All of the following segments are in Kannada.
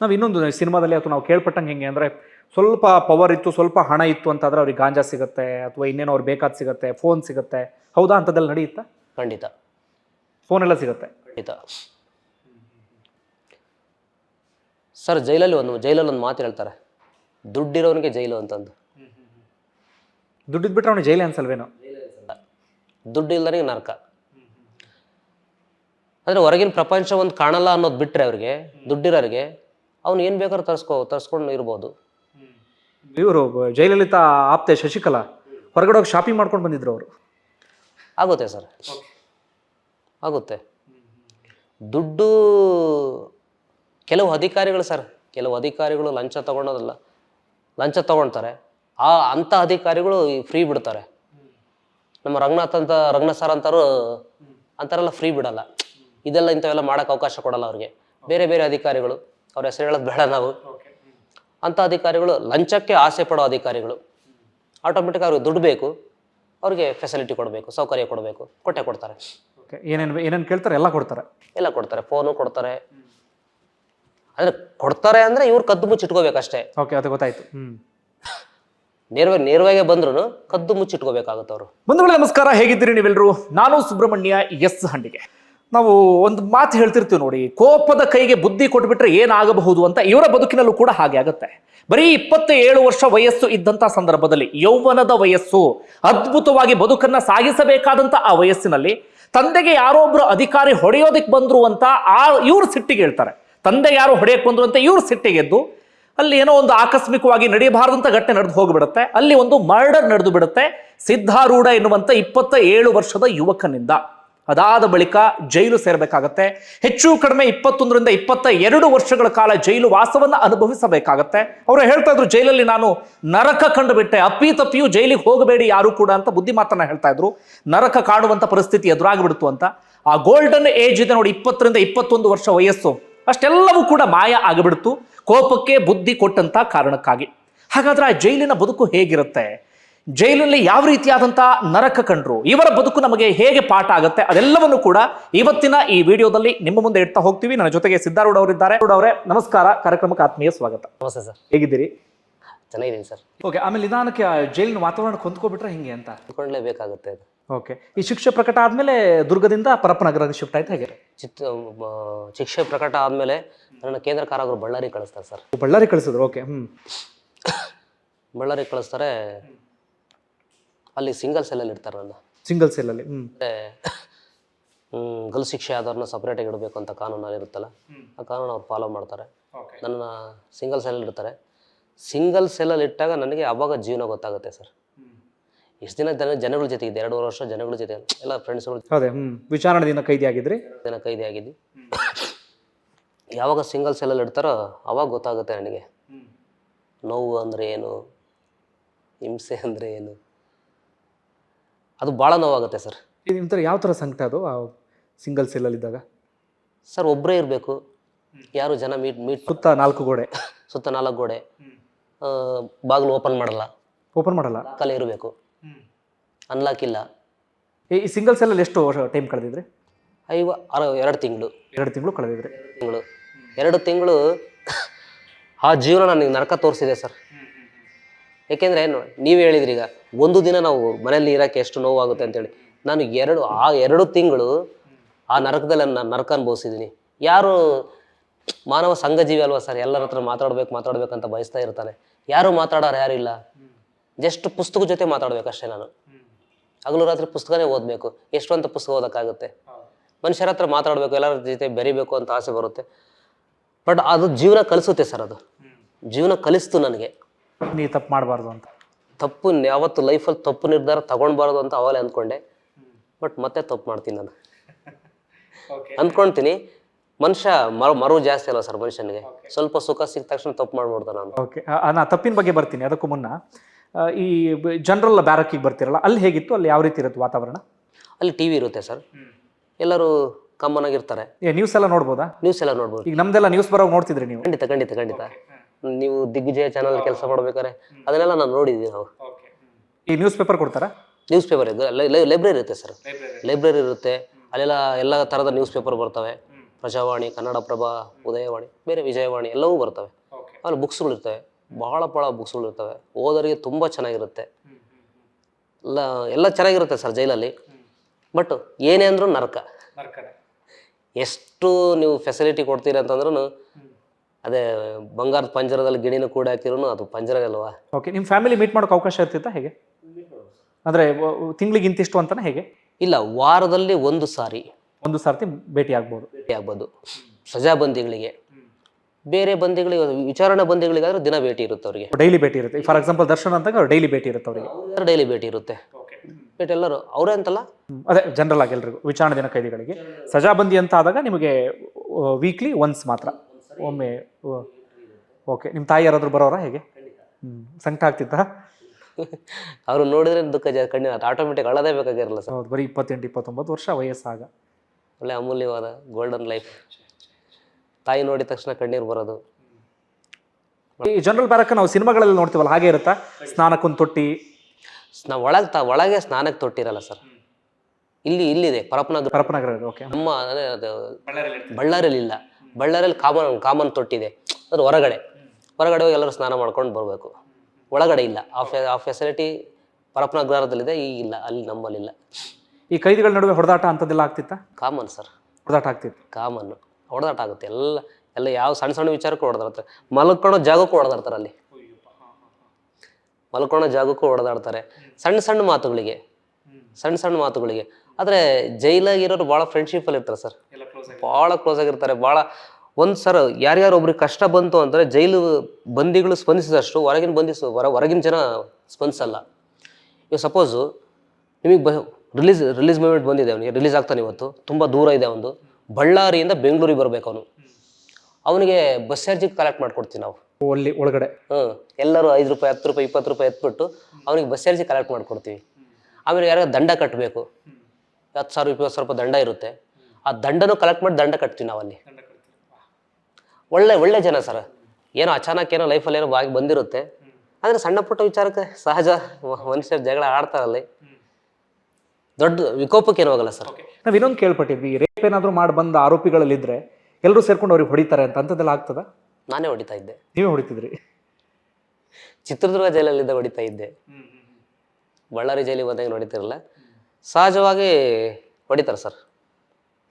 ನಾವು ಇನ್ನೊಂದು ಸಿನಿಮಾದಲ್ಲಿ ಅಥವಾ ನಾವು ಕೇಳ್ಪಟ್ಟಂಗೆ ಹೆಂಗೆ ಅಂದರೆ ಸ್ವಲ್ಪ ಪವರ್ ಇತ್ತು ಸ್ವಲ್ಪ ಹಣ ಇತ್ತು ಅಂತಂದ್ರೆ ಅವ್ರಿಗೆ ಗಾಂಜಾ ಸಿಗುತ್ತೆ ಅಥವಾ ಇನ್ನೇನೋ ಅವ್ರು ಬೇಕಾದ ಸಿಗುತ್ತೆ ಫೋನ್ ಸಿಗುತ್ತೆ. ಹೌದಾ ಅಂಥದ್ದೆಲ್ಲ ನಡೆಯುತ್ತಾ? ಖಂಡಿತ. ಫೋನ್ ಎಲ್ಲ ಸಿಗುತ್ತೆ. ಖಂಡಿತ. ಸರ್ ಜೈಲಲ್ಲಿ ಒಂದು ಜೈಲಲ್ಲಿ ಒಂದು ಮಾತು ಹೇಳ್ತಾರೆ. ದುಡ್ಡಿರೋನಿಗೆ ಜೈಲು ಅಂತಂದು. ದುಡ್ಡಿದ್ ಬಿಟ್ರೆ ಅವನಿಗೆ ಜೈಲೇ ಅನ್ಸಲ್ವೇನೋ? ದುಡ್ಡು ಇಲ್ದನಿಗೆ ನರಕ. ಅಂದರೆ ಹೊರಗಿನ ಪ್ರಪಂಚ ಒಂದು ಕಾಣಲ್ಲ ಅನ್ನೋದು ಬಿಟ್ಟರೆ ಅವ್ರಿಗೆ ದುಡ್ಡಿರೋರಿಗೆ ಅವ್ನು ಏನು ಬೇಕಾದ್ರೂ ತರಿಸ್ಕೋ ತರಿಸ್ಕೊಂಡು ಇರ್ಬೋದು. ಇವರು ಜಯಲಲಿತಾ ಆಪ್ತೆ ಶಶಿಕಲಾ ಹೊರಗಡೆ ಹೋಗಿ ಶಾಪಿಂಗ್ ಮಾಡ್ಕೊಂಡು ಬಂದಿದ್ರು ಅವರು. ಆಗುತ್ತೆ ಸರ್. ಆಗುತ್ತೆ. ದುಡ್ಡು ಕೆಲವು ಅಧಿಕಾರಿಗಳು ಸರ್ ಕೆಲವು ಅಧಿಕಾರಿಗಳು ಲಂಚ ತಗೊಳೋದಲ್ಲ ಲಂಚ ತಗೊಳ್ತಾರೆ. ಆ ಅಂಥ ಅಧಿಕಾರಿಗಳು ಫ್ರೀ ಬಿಡ್ತಾರೆ. ನಮ್ಮ ರಂಗನಾಥ್ ಅಂತ ರಂಗನಾಥ್ ಸರ್ ಅಂತಾರು ಅಂತಾರೆಲ್ಲ ಫ್ರೀ ಬಿಡಲ್ಲ. ಇದೆಲ್ಲ ಇಂಥವೆಲ್ಲ ಮಾಡೋಕ್ಕೆ ಅವಕಾಶ ಕೊಡಲ್ಲ ಅವ್ರಿಗೆ. ಬೇರೆ ಬೇರೆ ಅಧಿಕಾರಿಗಳು. ಅವ್ರ ಹೆಸರು ಹೇಳೋದು ಬೇಡ ನಾವು. ಅಂಥ ಅಧಿಕಾರಿಗಳು ಲಂಚಕ್ಕೆ ಆಸೆ ಪಡೋ ಅಧಿಕಾರಿಗಳು. ಆಟೋಮೆಟಿಕ್ ಅವ್ರಿಗೆ ದುಡ್ಡು ಬೇಕು. ಅವ್ರಿಗೆ ಫೆಸಿಲಿಟಿ ಕೊಡಬೇಕು ಸೌಕರ್ಯ ಕೊಡಬೇಕು ಕೊಟ್ಟೆ ಕೊಡ್ತಾರೆ. ಏನೇನು ಏನೇನು ಕೇಳ್ತಾರೆ? ಎಲ್ಲ ಕೊಡ್ತಾರೆ. ಎಲ್ಲ ಕೊಡ್ತಾರೆ ಫೋನು ಕೊಡ್ತಾರೆ. ಅಂದರೆ ಕೊಡ್ತಾರೆ ಅಂದರೆ ಇವ್ರು ಕದ್ದು ಮುಚ್ಚಿ ಇಟ್ಕೋಬೇಕಷ್ಟೇ ಓಕೆ ಅದು ಗೊತ್ತಾಯ್ತು. ನೇರವಾಗಿ ನೇರವಾಗಿ ಬಂದ್ರು ಕದ್ದು ಮುಚ್ಚಿಟ್ಕೋಬೇಕಾಗುತ್ತೆ ಅವರು. ಬಂಧುಗಳ ನಮಸ್ಕಾರ. ಹೇಗಿದ್ದೀರಿ ನೀವೆಲ್ಲರೂ ನಾನು ಸುಬ್ರಹ್ಮಣ್ಯ ಎಸ್ ಹಂಡಿಗೆ. ನಾವು ಒಂದು ಮಾತು ಹೇಳ್ತಿರ್ತೀವಿ ನೋಡಿ, ಕೋಪದ ಕೈಗೆ ಬುದ್ಧಿ ಕೊಟ್ಬಿಟ್ರೆ ಏನಾಗಬಹುದು ಅಂತ ಇವರ ಬದುಕಿನಲ್ಲೂ ಕೂಡ ಹಾಗೆ ಆಗುತ್ತೆ. ಬರೀ ಇಪ್ಪತ್ತ ಏಳು ವರ್ಷ ವಯಸ್ಸು ಇದ್ದಂಥ ಸಂದರ್ಭದಲ್ಲಿ ಯೌವನದ ವಯಸ್ಸು, ಅದ್ಭುತವಾಗಿ ಬದುಕನ್ನ ಸಾಗಿಸಬೇಕಾದಂಥ ಆ ವಯಸ್ಸಿನಲ್ಲಿ ತಂದೆಗೆ ಯಾರೋ ಒಬ್ರು ಅಧಿಕಾರಿ ಹೊಡೆಯೋದಕ್ಕೆ ಬಂದರು ಅಂತ ಆ ಇವರು ಸಿಟ್ಟಿಗೆ ಹೇಳ್ತಾರೆ. ತಂದೆ ಯಾರು ಹೊಡೆಯಕ್ಕೆ ಬಂದರು ಅಂತ ಇವರು ಸಿಟ್ಟಿಗೆದ್ದು ಅಲ್ಲಿ ಏನೋ ಒಂದು ಆಕಸ್ಮಿಕವಾಗಿ ನಡೆಯಬಾರದಂತ ಘಟನೆ ನಡೆದು ಹೋಗಿಬಿಡುತ್ತೆ. ಅಲ್ಲಿ ಒಂದು ಮರ್ಡರ್ ನಡೆದು ಬಿಡುತ್ತೆ ಸಿದ್ಧಾರೂಢ ಎನ್ನುವಂಥ ಇಪ್ಪತ್ತ ಏಳು ವರ್ಷದ ಯುವಕನಿಂದ. ಅದಾದ ಬಳಿಕ ಜೈಲು ಸೇರಬೇಕಾಗತ್ತೆ. ಹೆಚ್ಚು ಕಡಿಮೆ ಇಪ್ಪತ್ತೊಂದರಿಂದ ಇಪ್ಪತ್ತ ಎರಡು ವರ್ಷಗಳ ಕಾಲ ಜೈಲು ವಾಸವನ್ನು ಅನುಭವಿಸಬೇಕಾಗತ್ತೆ. ಅವರು ಹೇಳ್ತಾ ಇದ್ರು, ಜೈಲಲ್ಲಿ ನಾನು ನರಕ ಕಂಡುಬಿಟ್ಟೆ. ಅಪ್ಪಿ ತಪ್ಪಿಯೂ ಜೈಲಿಗೆ ಹೋಗಬೇಡಿ ಯಾರು ಕೂಡ ಅಂತ ಬುದ್ಧಿ ಮಾತನ್ನ ಹೇಳ್ತಾ ಇದ್ರು. ನರಕ ಕಾಣುವಂತ ಪರಿಸ್ಥಿತಿ ಎದುರಾಗಿಬಿಡ್ತು ಅಂತ. ಆ ಗೋಲ್ಡನ್ ಏಜ್ ಇದೆ ನೋಡಿ, ಇಪ್ಪತ್ತರಿಂದ ಇಪ್ಪತ್ತೊಂದು ವರ್ಷ ವಯಸ್ಸು. ಅಷ್ಟೆಲ್ಲವೂ ಕೂಡ ಮಾಯ ಆಗಿಬಿಡ್ತು. ಕೋಪಕ್ಕೆ ಬುದ್ಧಿ ಕೊಟ್ಟಂತ ಕಾರಣಕ್ಕಾಗಿ. ಹಾಗಾದ್ರೆ ಆ ಜೈಲಿನ ಬದುಕು ಹೇಗಿರುತ್ತೆ? ಜೈಲಲ್ಲಿ ಯಾವ ರೀತಿಯಾದಂಥ ನರಕ ಕಂಡ್ರು ಇವರ ಬದುಕು ನಮಗೆ ಹೇಗೆ ಪಾಠ ಆಗುತ್ತೆ ಅದೆಲ್ಲವನ್ನು ಕೂಡ ಇವತ್ತಿನ ಈ ವಿಡಿಯೋದಲ್ಲಿ ನಿಮ್ಮ ಮುಂದೆ ಇಡ್ತಾ ಹೋಗ್ತೀವಿ. ನನ್ನ ಜೊತೆಗೆ ಸಿದ್ಧಾರೂಢ ಅವರಿದ್ದಾರೆ ಅವರೇ ನಮಸ್ಕಾರ. ಕಾರ್ಯಕ್ರಮಕ್ಕೆ ಆತ್ಮೀಯ ಸ್ವಾಗತ. ನಮಸ್ತೆ ಸರ್. ಹೇಗಿದ್ದೀರಿ? ಚೆನ್ನಾಗಿದ್ದೀನಿ ಸರ್. ಓಕೆ ಆಮೇಲೆ ನಿಧಾನಕ್ಕೆ ಜೈಲಿನ ವಾತಾವರಣಕ್ಕೆ ಹೊಂದ್ಕೊಬಿಟ್ರೆ ಹಿಂಗೆ ಅಂತ? ಇದು ಓಕೆ ಈ ಶಿಕ್ಷೆ ಪ್ರಕಟ ಆದ್ಮೇಲೆ ದುರ್ಗದಿಂದ ಪರಪ್ಪನಗರಕ್ಕೆ ಶಿಫ್ಟ್ ಆಯ್ತು ಹೇಗೆ? ಚಿತ್ರ ಶಿಕ್ಷೆ ಪ್ರಕಟ ಆದಮೇಲೆ ನನ್ನ ಕೇಂದ್ರ ಕಾರಾಗರು ಬಳ್ಳಾರಿ ಕಳಿಸ್ತಾರೆ ಸರ್. ಬಳ್ಳಾರಿ ಕಳಿಸಿದ್ರು ಓಕೆ ಹ್ಞೂ ಬಳ್ಳಾರಿ ಕಳಿಸ್ತಾರೆ. ಅಲ್ಲಿ ಸಿಂಗಲ್ ಸೆಲ್ಲಲ್ಲಿ ಅಲ್ಲಿ ನನ್ನ ಸಿಂಗಲ್ ಸೆಲ್ಲಲ್ಲಿ ಗಲ್ಲು ಶಿಕ್ಷೆ ಆದವ್ರನ್ನ ಸಪ್ರೇಟಾಗಿ ಇಡಬೇಕು ಅಂತ ಕಾನೂನು ಇರುತ್ತಲ್ಲ ಆ ಕಾನೂನು ಅವ್ರು ಫಾಲೋ ಮಾಡ್ತಾರೆ. ನನ್ನ ಸಿಂಗಲ್ ಸೆಲ್ಲಲ್ಲಿ ಇಡ್ತಾರೆ. ಸಿಂಗಲ್ ಸೆಲ್ಲಲ್ಲಿ ಇಟ್ಟಾಗ ನನಗೆ ಅವಾಗ ಜೀವನ ಗೊತ್ತಾಗುತ್ತೆ ಸರ್. ಇಷ್ಟು ದಿನ ಜನ ಜನಗಳ ಜೊತೆ ಇದ್ದೆ ಎರಡೂವರೆ ವರ್ಷ ಜನಗಳ ಜೊತೆ ಎಲ್ಲ ಫ್ರೆಂಡ್ಸ್ಗಳು ಅದೇ ದಿನ ಕೈದಿ ಆಗಿದ್ರಿ? ದಿನ ಕೈದಿ ಆಗಿದ್ವಿ. ಯಾವಾಗ ಸಿಂಗಲ್ ಸೆಲ್ಲಲ್ಲಿ ಇಡ್ತಾರೋ ಅವಾಗ ಗೊತ್ತಾಗುತ್ತೆ ನನಗೆ. ನೋವು ಅಂದರೆ ಏನು ಹಿಂಸೆ ಅಂದರೆ ಏನು. ಅದು ಭಾಳ ನೋವಾಗುತ್ತೆ ಸರ್. ನಿಮ್ಮ ನಿಮ್ ಥರ ಯಾವ ಥರ ಸಂಕಟ ಅದು ಆ ಸಿಂಗಲ್ ಸೆಲ್ಲಲ್ಲಿದ್ದಾಗ ಸರ್ ಒಬ್ಬರೇ ಇರಬೇಕು. ಯಾರು ಜನ ಮೀಟ್ ಮೀಟ್ ಸುತ್ತ ನಾಲ್ಕು ಗೋಡೆ. ಸುತ್ತ ನಾಲ್ಕು ಗೋಡೆ. ಬಾಗಿಲು ಓಪನ್ ಮಾಡಲ್ಲ. ಓಪನ್ ಮಾಡಲ್ಲ? ಕಲೆ ಇರಬೇಕು. ಅನ್ಲಾಕ್ ಇಲ್ಲ. ಈ ಈ ಸಿಂಗಲ್ ಸೆಲ್ಲಲ್ಲಿ ಎಷ್ಟು ಟೈಮ್ ಕಳೆದಿದ್ರಿ? ಐವ ಅರ ಎರಡು ತಿಂಗಳು. ಎರಡು ತಿಂಗಳು ಕಳೆದಿದ್ರಿ. ತಿಂಗಳು. ಎರಡು ತಿಂಗಳು ಆ ಜೀವನ ನನಗೆ ನರಕ ತೋರಿಸಿದೆ ಸರ್. ಯಾಕೆಂದರೆ ನೀವು ಹೇಳಿದ್ರಿ ಈಗ, ಒಂದು ದಿನ ನಾವು ಮನೆಯಲ್ಲಿ ಇರೋಕ್ಕೆ ಎಷ್ಟು ನೋವಾಗುತ್ತೆ ಅಂತೇಳಿ. ನಾನು ಎರಡು, ಆ ಎರಡು ತಿಂಗಳು ಆ ನರಕದಲ್ಲಿ ನಾನು ನರಕ ಅನುಭವಿಸಿದ್ದೀನಿ. ಯಾರು ಮಾನವ ಸಂಘ ಜೀವಿ ಅಲ್ವಾ ಸರ್? ಎಲ್ಲರ ಹತ್ರ ಮಾತಾಡ್ಬೇಕು ಮಾತಾಡ್ಬೇಕಂತ ಬಯಸ್ತಾ ಇರ್ತಾನೆ. ಯಾರು ಮಾತಾಡೋರು ಯಾರು ಇಲ್ಲ. ಜಸ್ಟ್ ಪುಸ್ತಕ ಜೊತೆ ಮಾತಾಡ್ಬೇಕಷ್ಟೇ ನಾನು. ಹಗಲು ರಾತ್ರಿ ಪುಸ್ತಕನೇ ಓದಬೇಕು. ಎಷ್ಟು ಅಂತ ಪುಸ್ತಕ ಓದೋಕ್ಕಾಗುತ್ತೆ? ಮನುಷ್ಯರ ಹತ್ರ ಮಾತಾಡಬೇಕು, ಎಲ್ಲರ ಜೊತೆ ಬೆರಿಬೇಕು ಅಂತ ಆಸೆ ಬರುತ್ತೆ. ಬಟ್ ಅದು ಜೀವನ ಕಲಿಸುತ್ತೆ ಸರ್ ಅದು. ಜೀವನ ಕಲಿಸ್ತು ನನಗೆ. ನೀ ತಪ್ಪು ಮಾಡಬಾರ್ದು ಅಂತ. ತಪ್ಪು ಯಾವತ್ತು ಲೈಫಲ್ಲಿ ತಪ್ಪು ನಿರ್ಧಾರ ತಗೊಳ್ಬಾರ್ದು ಅಂತ ಅವಾಗಲೇ ಅಂದ್ಕೊಂಡೆ. ಬಟ್ ಮತ್ತೆ ತಪ್ಪು ಮಾಡ್ತೀನಿ ನಾನು. ಅಂದ್ಕೊಳ್ತೀನಿ ಮನುಷ್ಯ ಮರು ಮರು ಜಾಸ್ತಿ ಅಲ್ಲ ಸರ್ ಮನುಷ್ಯನಿಗೆ. ಸ್ವಲ್ಪ ಸುಖ ಸಿಕ್ಕ ತಕ್ಷಣ ತಪ್ಪು ಮಾಡ್ಬಿಡ್ತಾನೆ ನಾನು. ಓಕೆ ನಾ ತಪ್ಪಿನ ಬಗ್ಗೆ ಬರ್ತೀನಿ ಅದಕ್ಕೂ ಮುನ್ನ. ಈ ಜನರಲ್ ಬ್ಯಾರಕ್ಕಿಗೆ ಬರ್ತಿರಲ್ಲ ಅಲ್ಲಿ ಹೇಗಿತ್ತು? ಅಲ್ಲಿ ಯಾವ ರೀತಿ ಇರುತ್ತೆ ವಾತಾವರಣ? ಅಲ್ಲಿ ಟಿ ವಿ ಇರುತ್ತೆ ಸರ್. ಎಲ್ಲರೂ ಕಾಮನ್ ಆಗಿರ್ತಾರೆ. ಏ ನ್ಯೂಸ್ ಎಲ್ಲ ನೋಡ್ಬೋದಾ? ನ್ಯೂಸ್ ಎಲ್ಲ ನೋಡ್ಬೋದು. ಈಗ ನಮ್ದೆಲ್ಲ ನ್ಯೂಸ್ ಬರೋ ನೋಡ್ತಿದ್ರಿ ನೀವು? ಖಂಡಿತ ಖಂಡಿತ ಖಂಡಿತ. ನೀವು ದಿಗ್ವಿಜಯ ಚಾನಲ್ ಕೆಲಸ ಮಾಡ್ಬೇಕಾದ್ರೆ ಅದನ್ನೆಲ್ಲ ನಾನು ನೋಡಿದ್ದೀನಿ ನಾವು. ಈ ನ್ಯೂಸ್ ಪೇಪರ್ ಕೊಡ್ತಾರಾ? ನ್ಯೂಸ್ ಪೇಪರ್ ಲೈಬ್ರರಿ ಇರುತ್ತೆ ಸರ್ ಲೈಬ್ರರಿ ಇರುತ್ತೆ. ಅಲ್ಲೆಲ್ಲ ಎಲ್ಲ ಥರದ ನ್ಯೂಸ್ ಪೇಪರ್ ಬರ್ತವೆ. ಪ್ರಜಾವಾಣಿ ಕನ್ನಡಪ್ರಭ ಉದಯವಾಣಿ ಬೇರೆ ವಿಜಯವಾಣಿ ಎಲ್ಲವೂ ಬರ್ತವೆ. ಅಲ್ಲಿ ಬುಕ್ಸ್ಗಳು ಇರ್ತವೆ. ಬಹಳ ಬಹಳ ಬುಕ್ಸ್ಗಳು ಇರ್ತವೆ. ಓದೋರಿಗೆ ತುಂಬ ಚೆನ್ನಾಗಿರುತ್ತೆ. ಎಲ್ಲ ಎಲ್ಲ ಚೆನ್ನಾಗಿರುತ್ತೆ ಸರ್ ಜೈಲಲ್ಲಿ. ಬಟ್ ಏನೇ ಅಂದ್ರೂ ನರಕ. ಎಷ್ಟು ನೀವು ಫೆಸಿಲಿಟಿ ಕೊಡ್ತೀರಿ ಅಂತಂದ್ರೂ ಅದೇ ಬಂಗಾರದ ಪಂಜರದಲ್ಲಿ ಗಿಣಿನ ಕೂಡ ಹಾಕಿರೋನು ಅದು ಪಂಜರ ಅಲ್ವಾ? ಓಕೆ ನಿಮ್ಮ ಫ್ಯಾಮಿಲಿ ಮೀಟ್ ಮಾಡೋಕೆ ಅವಕಾಶ ಇರ್ತಿತ್ತಾ ಹೇಗೆ? ಅಂದರೆ ತಿಂಗಳಿಗೆ ಇಂತಿಷ್ಟು ಅಂತಾನೆ ಹೇಗೆ? ಇಲ್ಲ ವಾರದಲ್ಲಿ ಒಂದು ಸಾರಿ. ಒಂದು ಸಾರಿ ಭೇಟಿ ಆಗ್ಬೋದು. ಭೇಟಿ ಆಗ್ಬೋದು. ಸಜಾ ಬಂದಿಗಳಿಗೆ. ಬೇರೆ ಬಂದಿಗಳಿಗೆ ವಿಚಾರಣಾ ಬಂದಿಗಳಿಗಾದ್ರೆ ದಿನ ಭೇಟಿ ಇರುತ್ತೆ ಅವರಿಗೆ. ಡೈಲಿ ಭೇಟಿ ಇರುತ್ತೆ. ಫಾರ್ ಎಕ್ಸಾಂಪಲ್ ದರ್ಶನ್ ಅಂತಾಗ ಡೈಲಿ ಭೇಟಿ ಇರುತ್ತೆ ಅವರಿಗೆ. ಡೈಲಿ ಭೇಟಿ ಇರುತ್ತೆ? ಭೇಟಿ ಎಲ್ಲರೂ ಅವರೇ ಅಂತಲ್ಲ? ಅದೇ ಜನರಲ್ ಆಗಿ ಎಲ್ರಿಗೂ ವಿಚಾರಣೆ ದಿನ ಕೈದಿಗಳಿಗೆ. ಸಜಾಬಂದಿ ಅಂತ ಆದಾಗ ನಿಮಗೆ ವೀಕ್ಲಿ ಒನ್ಸ್ ಮಾತ್ರ. ಒಮ್ಮೆ ಓಕೆ. ನಿಮ್ಮ ತಾಯಿ ಯಾರಾದರೂ ಬರೋರಾ ಹೇಗೆ? ಹ್ಞೂ ಸಂಕಟ ಆಗ್ತಿತ್ತಾ? ಅವರು ನೋಡಿದ್ರೆ ದುಃಖ ಜಾ ಕಣ್ಣಿನ ಆಟೋಮೆಟಿಕ್ ಅಳದೇ ಬೇಕಾಗಿರಲ್ಲ ಸರ್. ಹೌದು ಬರೀ ಇಪ್ಪತ್ತೆಂಟು ಇಪ್ಪತ್ತೊಂಬತ್ತು ವರ್ಷ ವಯಸ್ಸಾಗ. ಒಳ್ಳೆ ಅಮೂಲ್ಯವಾದ ಗೋಲ್ಡನ್ ಲೈಫ್ ತಾಯಿ ನೋಡಿದ ತಕ್ಷಣ ಕಣ್ಣೀರು ಬರೋದು. ಈ ಜನರಲ್ ಬ್ಯಾರಕ್ ನಾವು ಸಿನಿಮಾಗಳಲ್ಲಿ ನೋಡ್ತೀವಲ್ಲ ಹಾಗೆ ಇರುತ್ತಾ? ಸ್ನಾನಕ್ಕೊಂದು ತೊಟ್ಟಿ. ನಾವು ಒಳಗೆ ತ ಒಳಗೆ ಸ್ನಾನಕ್ಕೆ ತೊಟ್ಟಿರಲ್ಲ ಸರ್. ಇಲ್ಲಿ ಇಲ್ಲಿದೆ ಪರಪನಗರ ಪರಪನಗರ ಓಕೆ. ನಮ್ಮ ಅಂದರೆ ಅದು ಬಳ್ಳಾರಿಯಲ್ಲಿ ಇಲ್ಲ ಬಳ್ಳಾರಿಯಲ್ಲಿ ಕಾಮನ್ ಕಾಮನ್ ತೊಟ್ಟಿದೆ. ಅದು ಹೊರಗಡೆ. ಹೊರಗಡೆ ಹೋಗಿ ಎಲ್ಲರೂ ಸ್ನಾನ ಮಾಡ್ಕೊಂಡು ಬರಬೇಕು. ಒಳಗಡೆ ಇಲ್ಲ. ಆ ಫೆ ಆ ಫೆಸಿಲಿಟಿ ಪರಪನಗರದಲ್ಲಿದೆ ಈಗ ಇಲ್ಲ. ಅಲ್ಲಿ ನಮ್ಮಲ್ಲಿಲ್ಲ ಈ ಕೈದಿಗಳ ನಡುವೆ ಹೊಡೆದಾಟ ಅಂಥದ್ದೆಲ್ಲ ಆಗ್ತಿತ್ತ? Common sir. ಹೊಡೆದಾಟ ಆಗ್ತಿತ್ತು. ಕಾಮನ್. ಹೊಡೆದಾಟ ಆಗುತ್ತೆ. ಎಲ್ಲ ಎಲ್ಲ ಯಾವ ಸಣ್ಣ ಸಣ್ಣ ವಿಚಾರಕ್ಕೂ ಹೊಡೆದಾಡ್ತಾರೆ. ಮಲ್ಕೊಳ್ಳೋ ಜಾಗಕ್ಕೂ ಹೊಡೆದಾಡ್ತಾರೆ ಅಲ್ಲಿ. ಮಲ್ಕೊಳ್ಳೋ ಜಾಗಕ್ಕೂ ಹೊಡೆದಾಡ್ತಾರೆ. ಸಣ್ಣ ಸಣ್ಣ ಮಾತುಗಳಿಗೆ. ಸಣ್ಣ ಸಣ್ಣ ಮಾತುಗಳಿಗೆ. ಆದರೆ ಜೈಲಾಗಿರೋರು ಭಾಳ ಫ್ರೆಂಡ್ಶಿಪ್ಪಲ್ಲಿ ಇರ್ತಾರೆ ಸರ್. ಭಾಳ ಕ್ಲೋಸ್ ಆಗಿರ್ತಾರೆ. ಭಾಳ ಒಂದು ಸರ್ ಯಾರ್ಯಾರು ಒಬ್ರಿಗೆ ಕಷ್ಟ ಬಂತು ಅಂದರೆ ಜೈಲು ಬಂದಿಗಳು ಸ್ಪಂದಿಸಿದಷ್ಟು ಹೊರಗಿನ ಬಂದಿಸ್ ಹೊರ ಹೊರಗಿನ ಜನ ಸ್ಪಂದಿಸಲ್ಲ. ಇವಾಗ ಸಪೋಸು ನಿಮಗೆ ಬ ರಿಲೀಸ್ ರಿಲೀಸ್ ಮೂಮೆಂಟ್ ಬಂದಿದೆ ಅವನಿಗೆ ರಿಲೀಸ್ ಆಗ್ತಾನೆ ಇವತ್ತು. ತುಂಬ ದೂರ ಇದೆ ಅವನು ಬಳ್ಳಾರಿಯಿಂದ ಬೆಂಗಳೂರಿಗೆ ಬರಬೇಕು ಅವನು ಅವನಿಗೆ ಬಸ್ ಚಾರ್ಜಿಗೆ ಕಲೆಕ್ಟ್ ಮಾಡ್ಕೊಡ್ತೀವಿ ನಾವು. ಅಲ್ಲಿ ಒಳಗಡೆ. ಹ್ಞೂ ಎಲ್ಲರೂ ಐದು ರೂಪಾಯಿ ಹತ್ತು ರೂಪಾಯಿ ಇಪ್ಪತ್ತು ರೂಪಾಯಿ ಎತ್ಬಿಟ್ಟು ಅವನಿಗೆ ಬಸ್ ಚಾರ್ಜಿ ಕಲೆಕ್ಟ್ ಮಾಡ್ಕೊಡ್ತೀವಿ. ಆಮೇಲೆ ಯಾರು ದಂಡ ಕಟ್ಟಬೇಕು ಹತ್ತು ಸಾವಿರ ಇಪ್ಪತ್ತು ಸಾವಿರ ರೂಪಾಯಿ ದಂಡ ಇರುತ್ತೆ. ಆ ದಂಡನು ಕಲೆಕ್ಟ್ ಮಾಡಿ ದಂಡ ಕಟ್ತೀವಿ ನಾವಲ್ಲಿ. ಒಳ್ಳೆ ಒಳ್ಳೆ ಜನ ಸರ್. ಏನೋ ಅಚಾನಕ್ ಏನೋ ಲೈಫಲ್ಲಿ ಏನೋ ಬಾಗಿ ಬಂದಿರುತ್ತೆ. ಆದರೆ ಸಣ್ಣ ಪುಟ್ಟ ವಿಚಾರಕ್ಕೆ ಸಹಜ ಮನುಷ್ಯರ ಜಗಳ ಆಡ್ತಾರಲ್ಲಿ ದೊಡ್ಡ ವಿಕೋಪಕ್ಕೆ ಏನೂ ಹೋಗಲ್ಲ ಸರ್. ನಾವು ಇನ್ನೊಂದು ಕೇಳ್ಪಟ್ಟಿದ್ವಿ ರೇಪ್ ಏನಾದರೂ ಮಾಡಿ ಬಂದ ಆರೋಪಿಗಳಲ್ಲಿದ್ರೆ ಎಲ್ಲರೂ ಸೇರ್ಕೊಂಡು ಅವ್ರಿಗೆ ಹೊಡಿತಾರೆ ಅಂತ ಅಂಥದ್ದೆಲ್ಲ ಆಗ್ತದ? ನಾನೇ ಹೊಡಿತಾ ಇದ್ದೆ. ನೀವೇ ಹೊಡಿತಿದ್ರಿ. ಚಿತ್ರದುರ್ಗ ಜೈಲಲ್ಲಿದ್ದ ಹೊಡಿತಾ ಇದ್ದೆ. ಬಳ್ಳಾರಿ ಜೈಲಿಗೆ ಬಂದಾಗ ಹೊಡಿತಿರಲ್ಲ. ಸಹಜವಾಗಿ ಹೊಡಿತಾರೆ ಸರ್.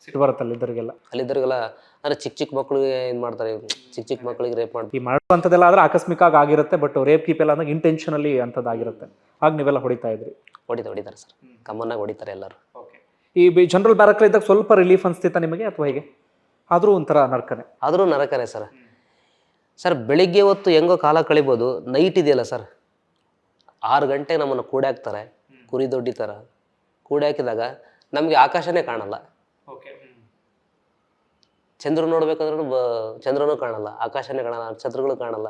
ಸಿಟ್ಟು ಬರುತ್ತೆ ಅಲ್ಲಿದ್ದರಿಗೆಲ್ಲ ಅಲ್ಲಿದ್ದರಿಗೆಲ್ಲ ಅಂದರೆ ಚಿಕ್ಕ ಚಿಕ್ಕ ಮಕ್ಕಳಿಗೆ ಏನು ಮಾಡ್ತಾರೆ ಚಿಕ್ಕ ಚಿಕ್ಕ ಮಕ್ಕಳಿಗೆ ರೇಪ್ ಮಾಡ್ತಾರೆ. ಈ ಮಾಡುವಂಥದ್ದೆಲ್ಲ ಆದ್ರೆ ಆಕಸ್ಮಿಕ ಆಗಿ ಆಗಿರುತ್ತೆ ಬಟ್ ರೇಪ್ ಕೀಪ್ ಎಲ್ಲ ಅಂದಾಗ ಇಂಟೆನ್ಷನಲ್ಲಿ ಅಂಥದ್ದು ಆಗಿರುತ್ತೆ. ಆಗ ನೀವೆಲ್ಲ ಹೊಡಿತಾ ಇದ್ರಿ? ಹೊಡಿತಾ ಹೊಡಿತಾರೆ ಸರ್. ಕಮ್ಮನ್ನಾಗಿ ಹೊಡಿತಾರೆ ಎಲ್ಲರೂ. ಈ ಜನರಲ್ ಬ್ಯಾರಕ್ಲ ಇದ್ದಾಗ ಸ್ವಲ್ಪ ರಿಲೀಫ್ ಅನಿಸ್ತಿತ್ತ ನಿಮಗೆ ಅಥವಾ ಹೇಗೆ? ಆದರೂ ಒಂಥರ ನರಕನೆ. ಆದರೂ ನರಕನೇ ಸರ್. ಸರ್ ಬೆಳಿಗ್ಗೆ ಹೊತ್ತು ಹೆಂಗೋ ಕಾಲ ಕಳಿಬೋದು ನೈಟ್ ಇದೆಯಲ್ಲ ಸರ್. ಆರು ಗಂಟೆಗೆ ನಮ್ಮನ್ನು ಕೂಡಿ ಹಾಕ್ತಾರೆ ಕುರಿ ದೊಡ್ಡಿ ಥರ ಕೂಡಿ ಹಾಕಿದಾಗ ನಮಗೆ ಆಕಾಶನೇ ಕಾಣಲ್ಲ. ಚಂದ್ರ ನೋಡ್ಬೇಕಂದ್ರೂ ಬ ಚಂದ್ರನೂ ಕಾಣಲ್ಲ ಆಕಾಶನೇ ಕಾಣಲ್ಲ ನಕ್ಷತ್ರಗಳು ಕಾಣಲ್ಲ.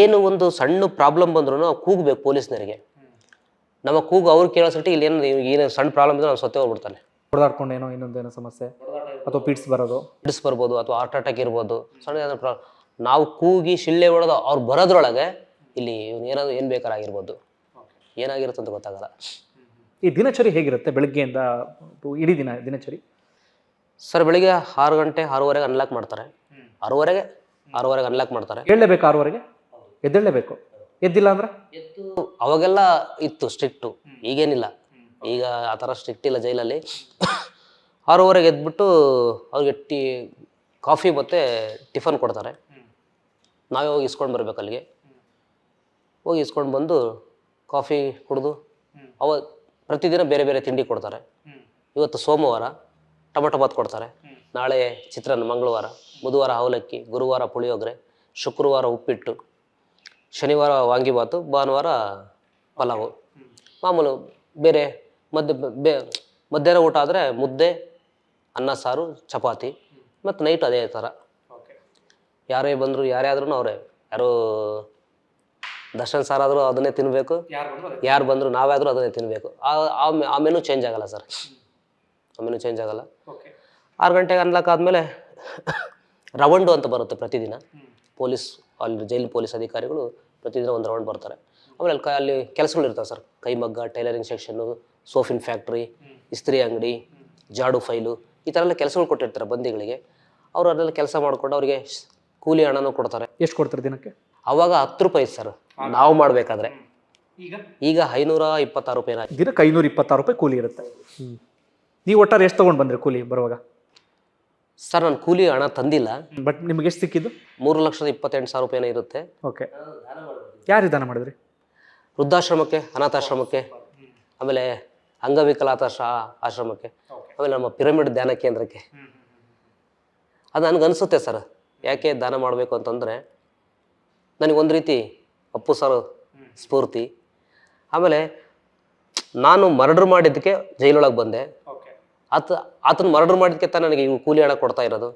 ಏನು ಒಂದು ಸಣ್ಣ ಪ್ರಾಬ್ಲಮ್ ಬಂದ್ರು ನಾವು ಕೂಗಬೇಕು ಪೊಲೀಸ್ನರಿಗೆ ನಮ್ಮ ಕೂಗು ಅವ್ರು ಕೇಳೋಸಟ್ಟಿ ಇಲ್ಲಿ ಏನು ಏನು ಸಣ್ಣ ಪ್ರಾಬ್ಲಮ್ ಇದ್ರೆ ನಾವು ಸತ್ತೇ ಹೋಗ್ಬಿಡ್ತಾನೆ. ಹೊಡೆದಾಡ್ಕೊಂಡು ಏನೋ ಇನ್ನೊಂದೇನೋ ಸಮಸ್ಯೆ. ಅಥವಾ ಪಿಟ್ಸ್ ಬರೋದು. ಪಿಟ್ಸ್ ಬರ್ಬೋದು ಅಥವಾ ಹಾರ್ಟ್ ಅಟ್ಯಾಕ್ ಇರ್ಬೋದು. ಸಣ್ಣ ಏನಾದ್ರು ಪ್ರಾ ನಾವು ಕೂಗಿ ಶಿಳ್ಳೆ ಹೊಡೆದು ಅವ್ರು ಬರೋದ್ರೊಳಗೆ ಇಲ್ಲಿ ಏನಾದರೂ ಏನಾದ್ರು ಏನು ಬೇಕಾರಾಗಿರ್ಬೋದು. ಏನಾಗಿರುತ್ತೆ ಅಂತ ಗೊತ್ತಾಗಲ್ಲ. ಈ ದಿನಚರಿ ಹೇಗಿರುತ್ತೆ ಬೆಳಗ್ಗೆಯಿಂದ ಇಡೀ ದಿನ ದಿನಚರಿ? ಸರ್ ಬೆಳಿಗ್ಗೆ ಆರು ಗಂಟೆ ಆರೂವರೆಗೆ ಅನ್ಲಾಕ್ ಮಾಡ್ತಾರೆ. ಆರೂವರೆಗೆ ಆರೂವರೆಗೆ ಅನ್ಲಾಕ್ ಮಾಡ್ತಾರೆ. ಹೇಳಲೇಬೇಕು ಆರೂವರೆಗೆ? ಎದ್ದೇಳಲೇಬೇಕು ಎದ್ದಿಲ್ಲ ಅಂದ್ರೆ? ಎದ್ದು ಅವಾಗೆಲ್ಲ ಇತ್ತು ಸ್ಟ್ರಿಕ್ಟು ಈಗೇನಿಲ್ಲ. ಈಗ ಆ ಥರ ಸ್ಟ್ರಿಕ್ಟ್ ಇಲ್ಲ ಜೈಲಲ್ಲಿ. ಆರೂವರೆಗೆ ಎದ್ಬಿಟ್ಟು ಅವ್ರಿಗೆ ಟೀ ಕಾಫಿ ಮತ್ತು ಟಿಫನ್ ಕೊಡ್ತಾರೆ. ನಾವೇ ಹೋಗಿ ಇಸ್ಕೊಂಡು ಬರ್ಬೇಕು ಅಲ್ಲಿಗೆ. ಹೋಗಿ ಇಸ್ಕೊಂಡು ಬಂದು ಕಾಫಿ ಕುಡಿದು ಅವ ಪ್ರತಿದಿನ ಬೇರೆ ಬೇರೆ ತಿಂಡಿ ಕೊಡ್ತಾರೆ. ಇವತ್ತು ಸೋಮವಾರ ಟೊಮೊಟೊ ಬಾತ್ ಕೊಡ್ತಾರೆ. ನಾಳೆ ಚಿತ್ರಾನ್ನ ಮಂಗಳವಾರ ಬುಧವಾರ ಅವಲಕ್ಕಿ ಗುರುವಾರ ಪುಳಿಯೋಗರೆ ಶುಕ್ರವಾರ ಉಪ್ಪಿಟ್ಟು ಶನಿವಾರ ವಾಂಗಿಬಾತು ಭಾನುವಾರ ಪಲಾವು. ಮಾಮೂಲು ಬೇರೆ ಮಧ್ಯ ಬೇ ಮಧ್ಯಾಹ್ನ ಊಟ ಆದರೆ ಮುದ್ದೆ ಅನ್ನ ಸಾರು ಚಪಾತಿ ಮತ್ತು ನೈಟ್ ಅದೇ ಥರ. ಯಾರೇ ಬಂದರು ಯಾರೇ ಆದ್ರೂ ಅವರೇ. ಯಾರು ದರ್ಶನ್ ಸರ್ ಆದರೂ ಅದನ್ನೇ ತಿನ್ನಬೇಕು ಯಾರು ಬಂದರು ನಾವಾದರೂ ಆದರೂ ಅದನ್ನೇ ತಿನ್ನಬೇಕು ಆ ಮೆನು ಚೇಂಜ್ ಆಗಲ್ಲ ಸರ್ ಆ ಮೆನು ಚೇಂಜ್ ಆಗಲ್ಲ. ಆರು ಗಂಟೆಗೆ ಅನ್ಲಾಕ್ ಆದಮೇಲೆ ರೌಂಡು ಅಂತ ಬರುತ್ತೆ ಪ್ರತಿದಿನ. ಪೊಲೀಸ್ ಅಲ್ಲಿ ಜೈಲು ಪೊಲೀಸ್ ಅಧಿಕಾರಿಗಳು ಪ್ರತಿದಿನ ಒಂದು ರೌಂಡ್ ಬರ್ತಾರೆ. ಆಮೇಲೆ ಅಲ್ಲಿ ಕ- ಅಲ್ಲಿ ಕೆಲಸಗಳು ಇರ್ತವೆ ಸರ್ ಕೈಮಗ್ಗ ಟೈಲರಿಂಗ್ ಸೆಕ್ಷನ್ನು ಸೋಫಿನ್ ಫ್ಯಾಕ್ಟ್ರಿ ಇಸ್ತ್ರಿ ಅಂಗಡಿ ಜಾಡು ಫೈಲು ಈ ಥರ ಎಲ್ಲ ಕೆಲಸಗಳು ಕೊಟ್ಟಿರ್ತಾರೆ ಬಂದಿಗಳಿಗೆ. ಅವರು ಅದರಲ್ಲಿ ಕೆಲಸ ಮಾಡಿಕೊಂಡು ಅವರಿಗೆ ಕೂಲಿ ಹಣನೂ ಕೊಡ್ತಾರೆ. ಎಷ್ಟು ಕೊಡ್ತಾರೆ ದಿನಕ್ಕೆ? ಅವಾಗ ಹತ್ತು ರೂಪಾಯಿ ಸರ್ ನಾವು ಮಾಡಬೇಕಾದ್ರೆ. ಈಗ? ಈಗ ಐನೂರ ಇಪ್ಪತ್ತಾರು ರೂಪಾಯಿ ದಿನಕ್ಕೆ ಐನೂರ ಇಪ್ಪತ್ತಾರು ರೂಪಾಯಿ ಕೂಲಿ ಇರುತ್ತೆ. ನೀವು ಒಟ್ಟಾರೆ ಎಷ್ಟು ತೊಗೊಂಡು ಬಂದ್ರಿ ಕೂಲಿ ಬರುವಾಗ? ಸರ್ ನಾನು ಕೂಲಿ ಹಣ ತಂದಿಲ್ಲ. ಬಟ್ ನಿಮ್ಗೆ ಎಷ್ಟು ಸಿಕ್ಕಿದ್ದು? ಮೂರು ಲಕ್ಷದ ಇಪ್ಪತ್ತೆಂಟು ಸಾವಿರ ರೂಪಾಯಿನೇ ಇರುತ್ತೆ. ಓಕೆ. ಯಾರು ದಾನ ಮಾಡಿದ್ರಿ? ವೃದ್ಧಾಶ್ರಮಕ್ಕೆ ಅನಾಥಾಶ್ರಮಕ್ಕೆ ಆಮೇಲೆ ಅಂಗವಿಕಲಾತಾಶ ಆಶ್ರಮಕ್ಕೆ ಆಮೇಲೆ ನಮ್ಮ ಪಿರಮಿಡ್ ಧ್ಯಾನ ಕೇಂದ್ರಕ್ಕೆ. ಅದು ನನಗನ್ಸುತ್ತೆ ಅನಿಸುತ್ತೆ ಸರ್ ಯಾಕೆ ದಾನ ಮಾಡಬೇಕು ಅಂತಂದರೆ ನನಗೊಂದು ರೀತಿ ಅಪ್ಪು ಸರ್ ಸ್ಫೂರ್ತಿ. ಆಮೇಲೆ ನಾನು ಮರ್ಡರ್ ಮಾಡಿದ್ದಕ್ಕೆ ಜೈಲೊಳಗೆ ಬಂದೆ. ಆತ ಆತನ ಮರ್ಡರ್ ಮಾಡಿದ್ದಕ್ಕೆ ತಾನೇ ನನಗೆ ಇವು ಕೂಲಿ ಹಣ ಕೊಡ್ತಾ ಇರೋದು.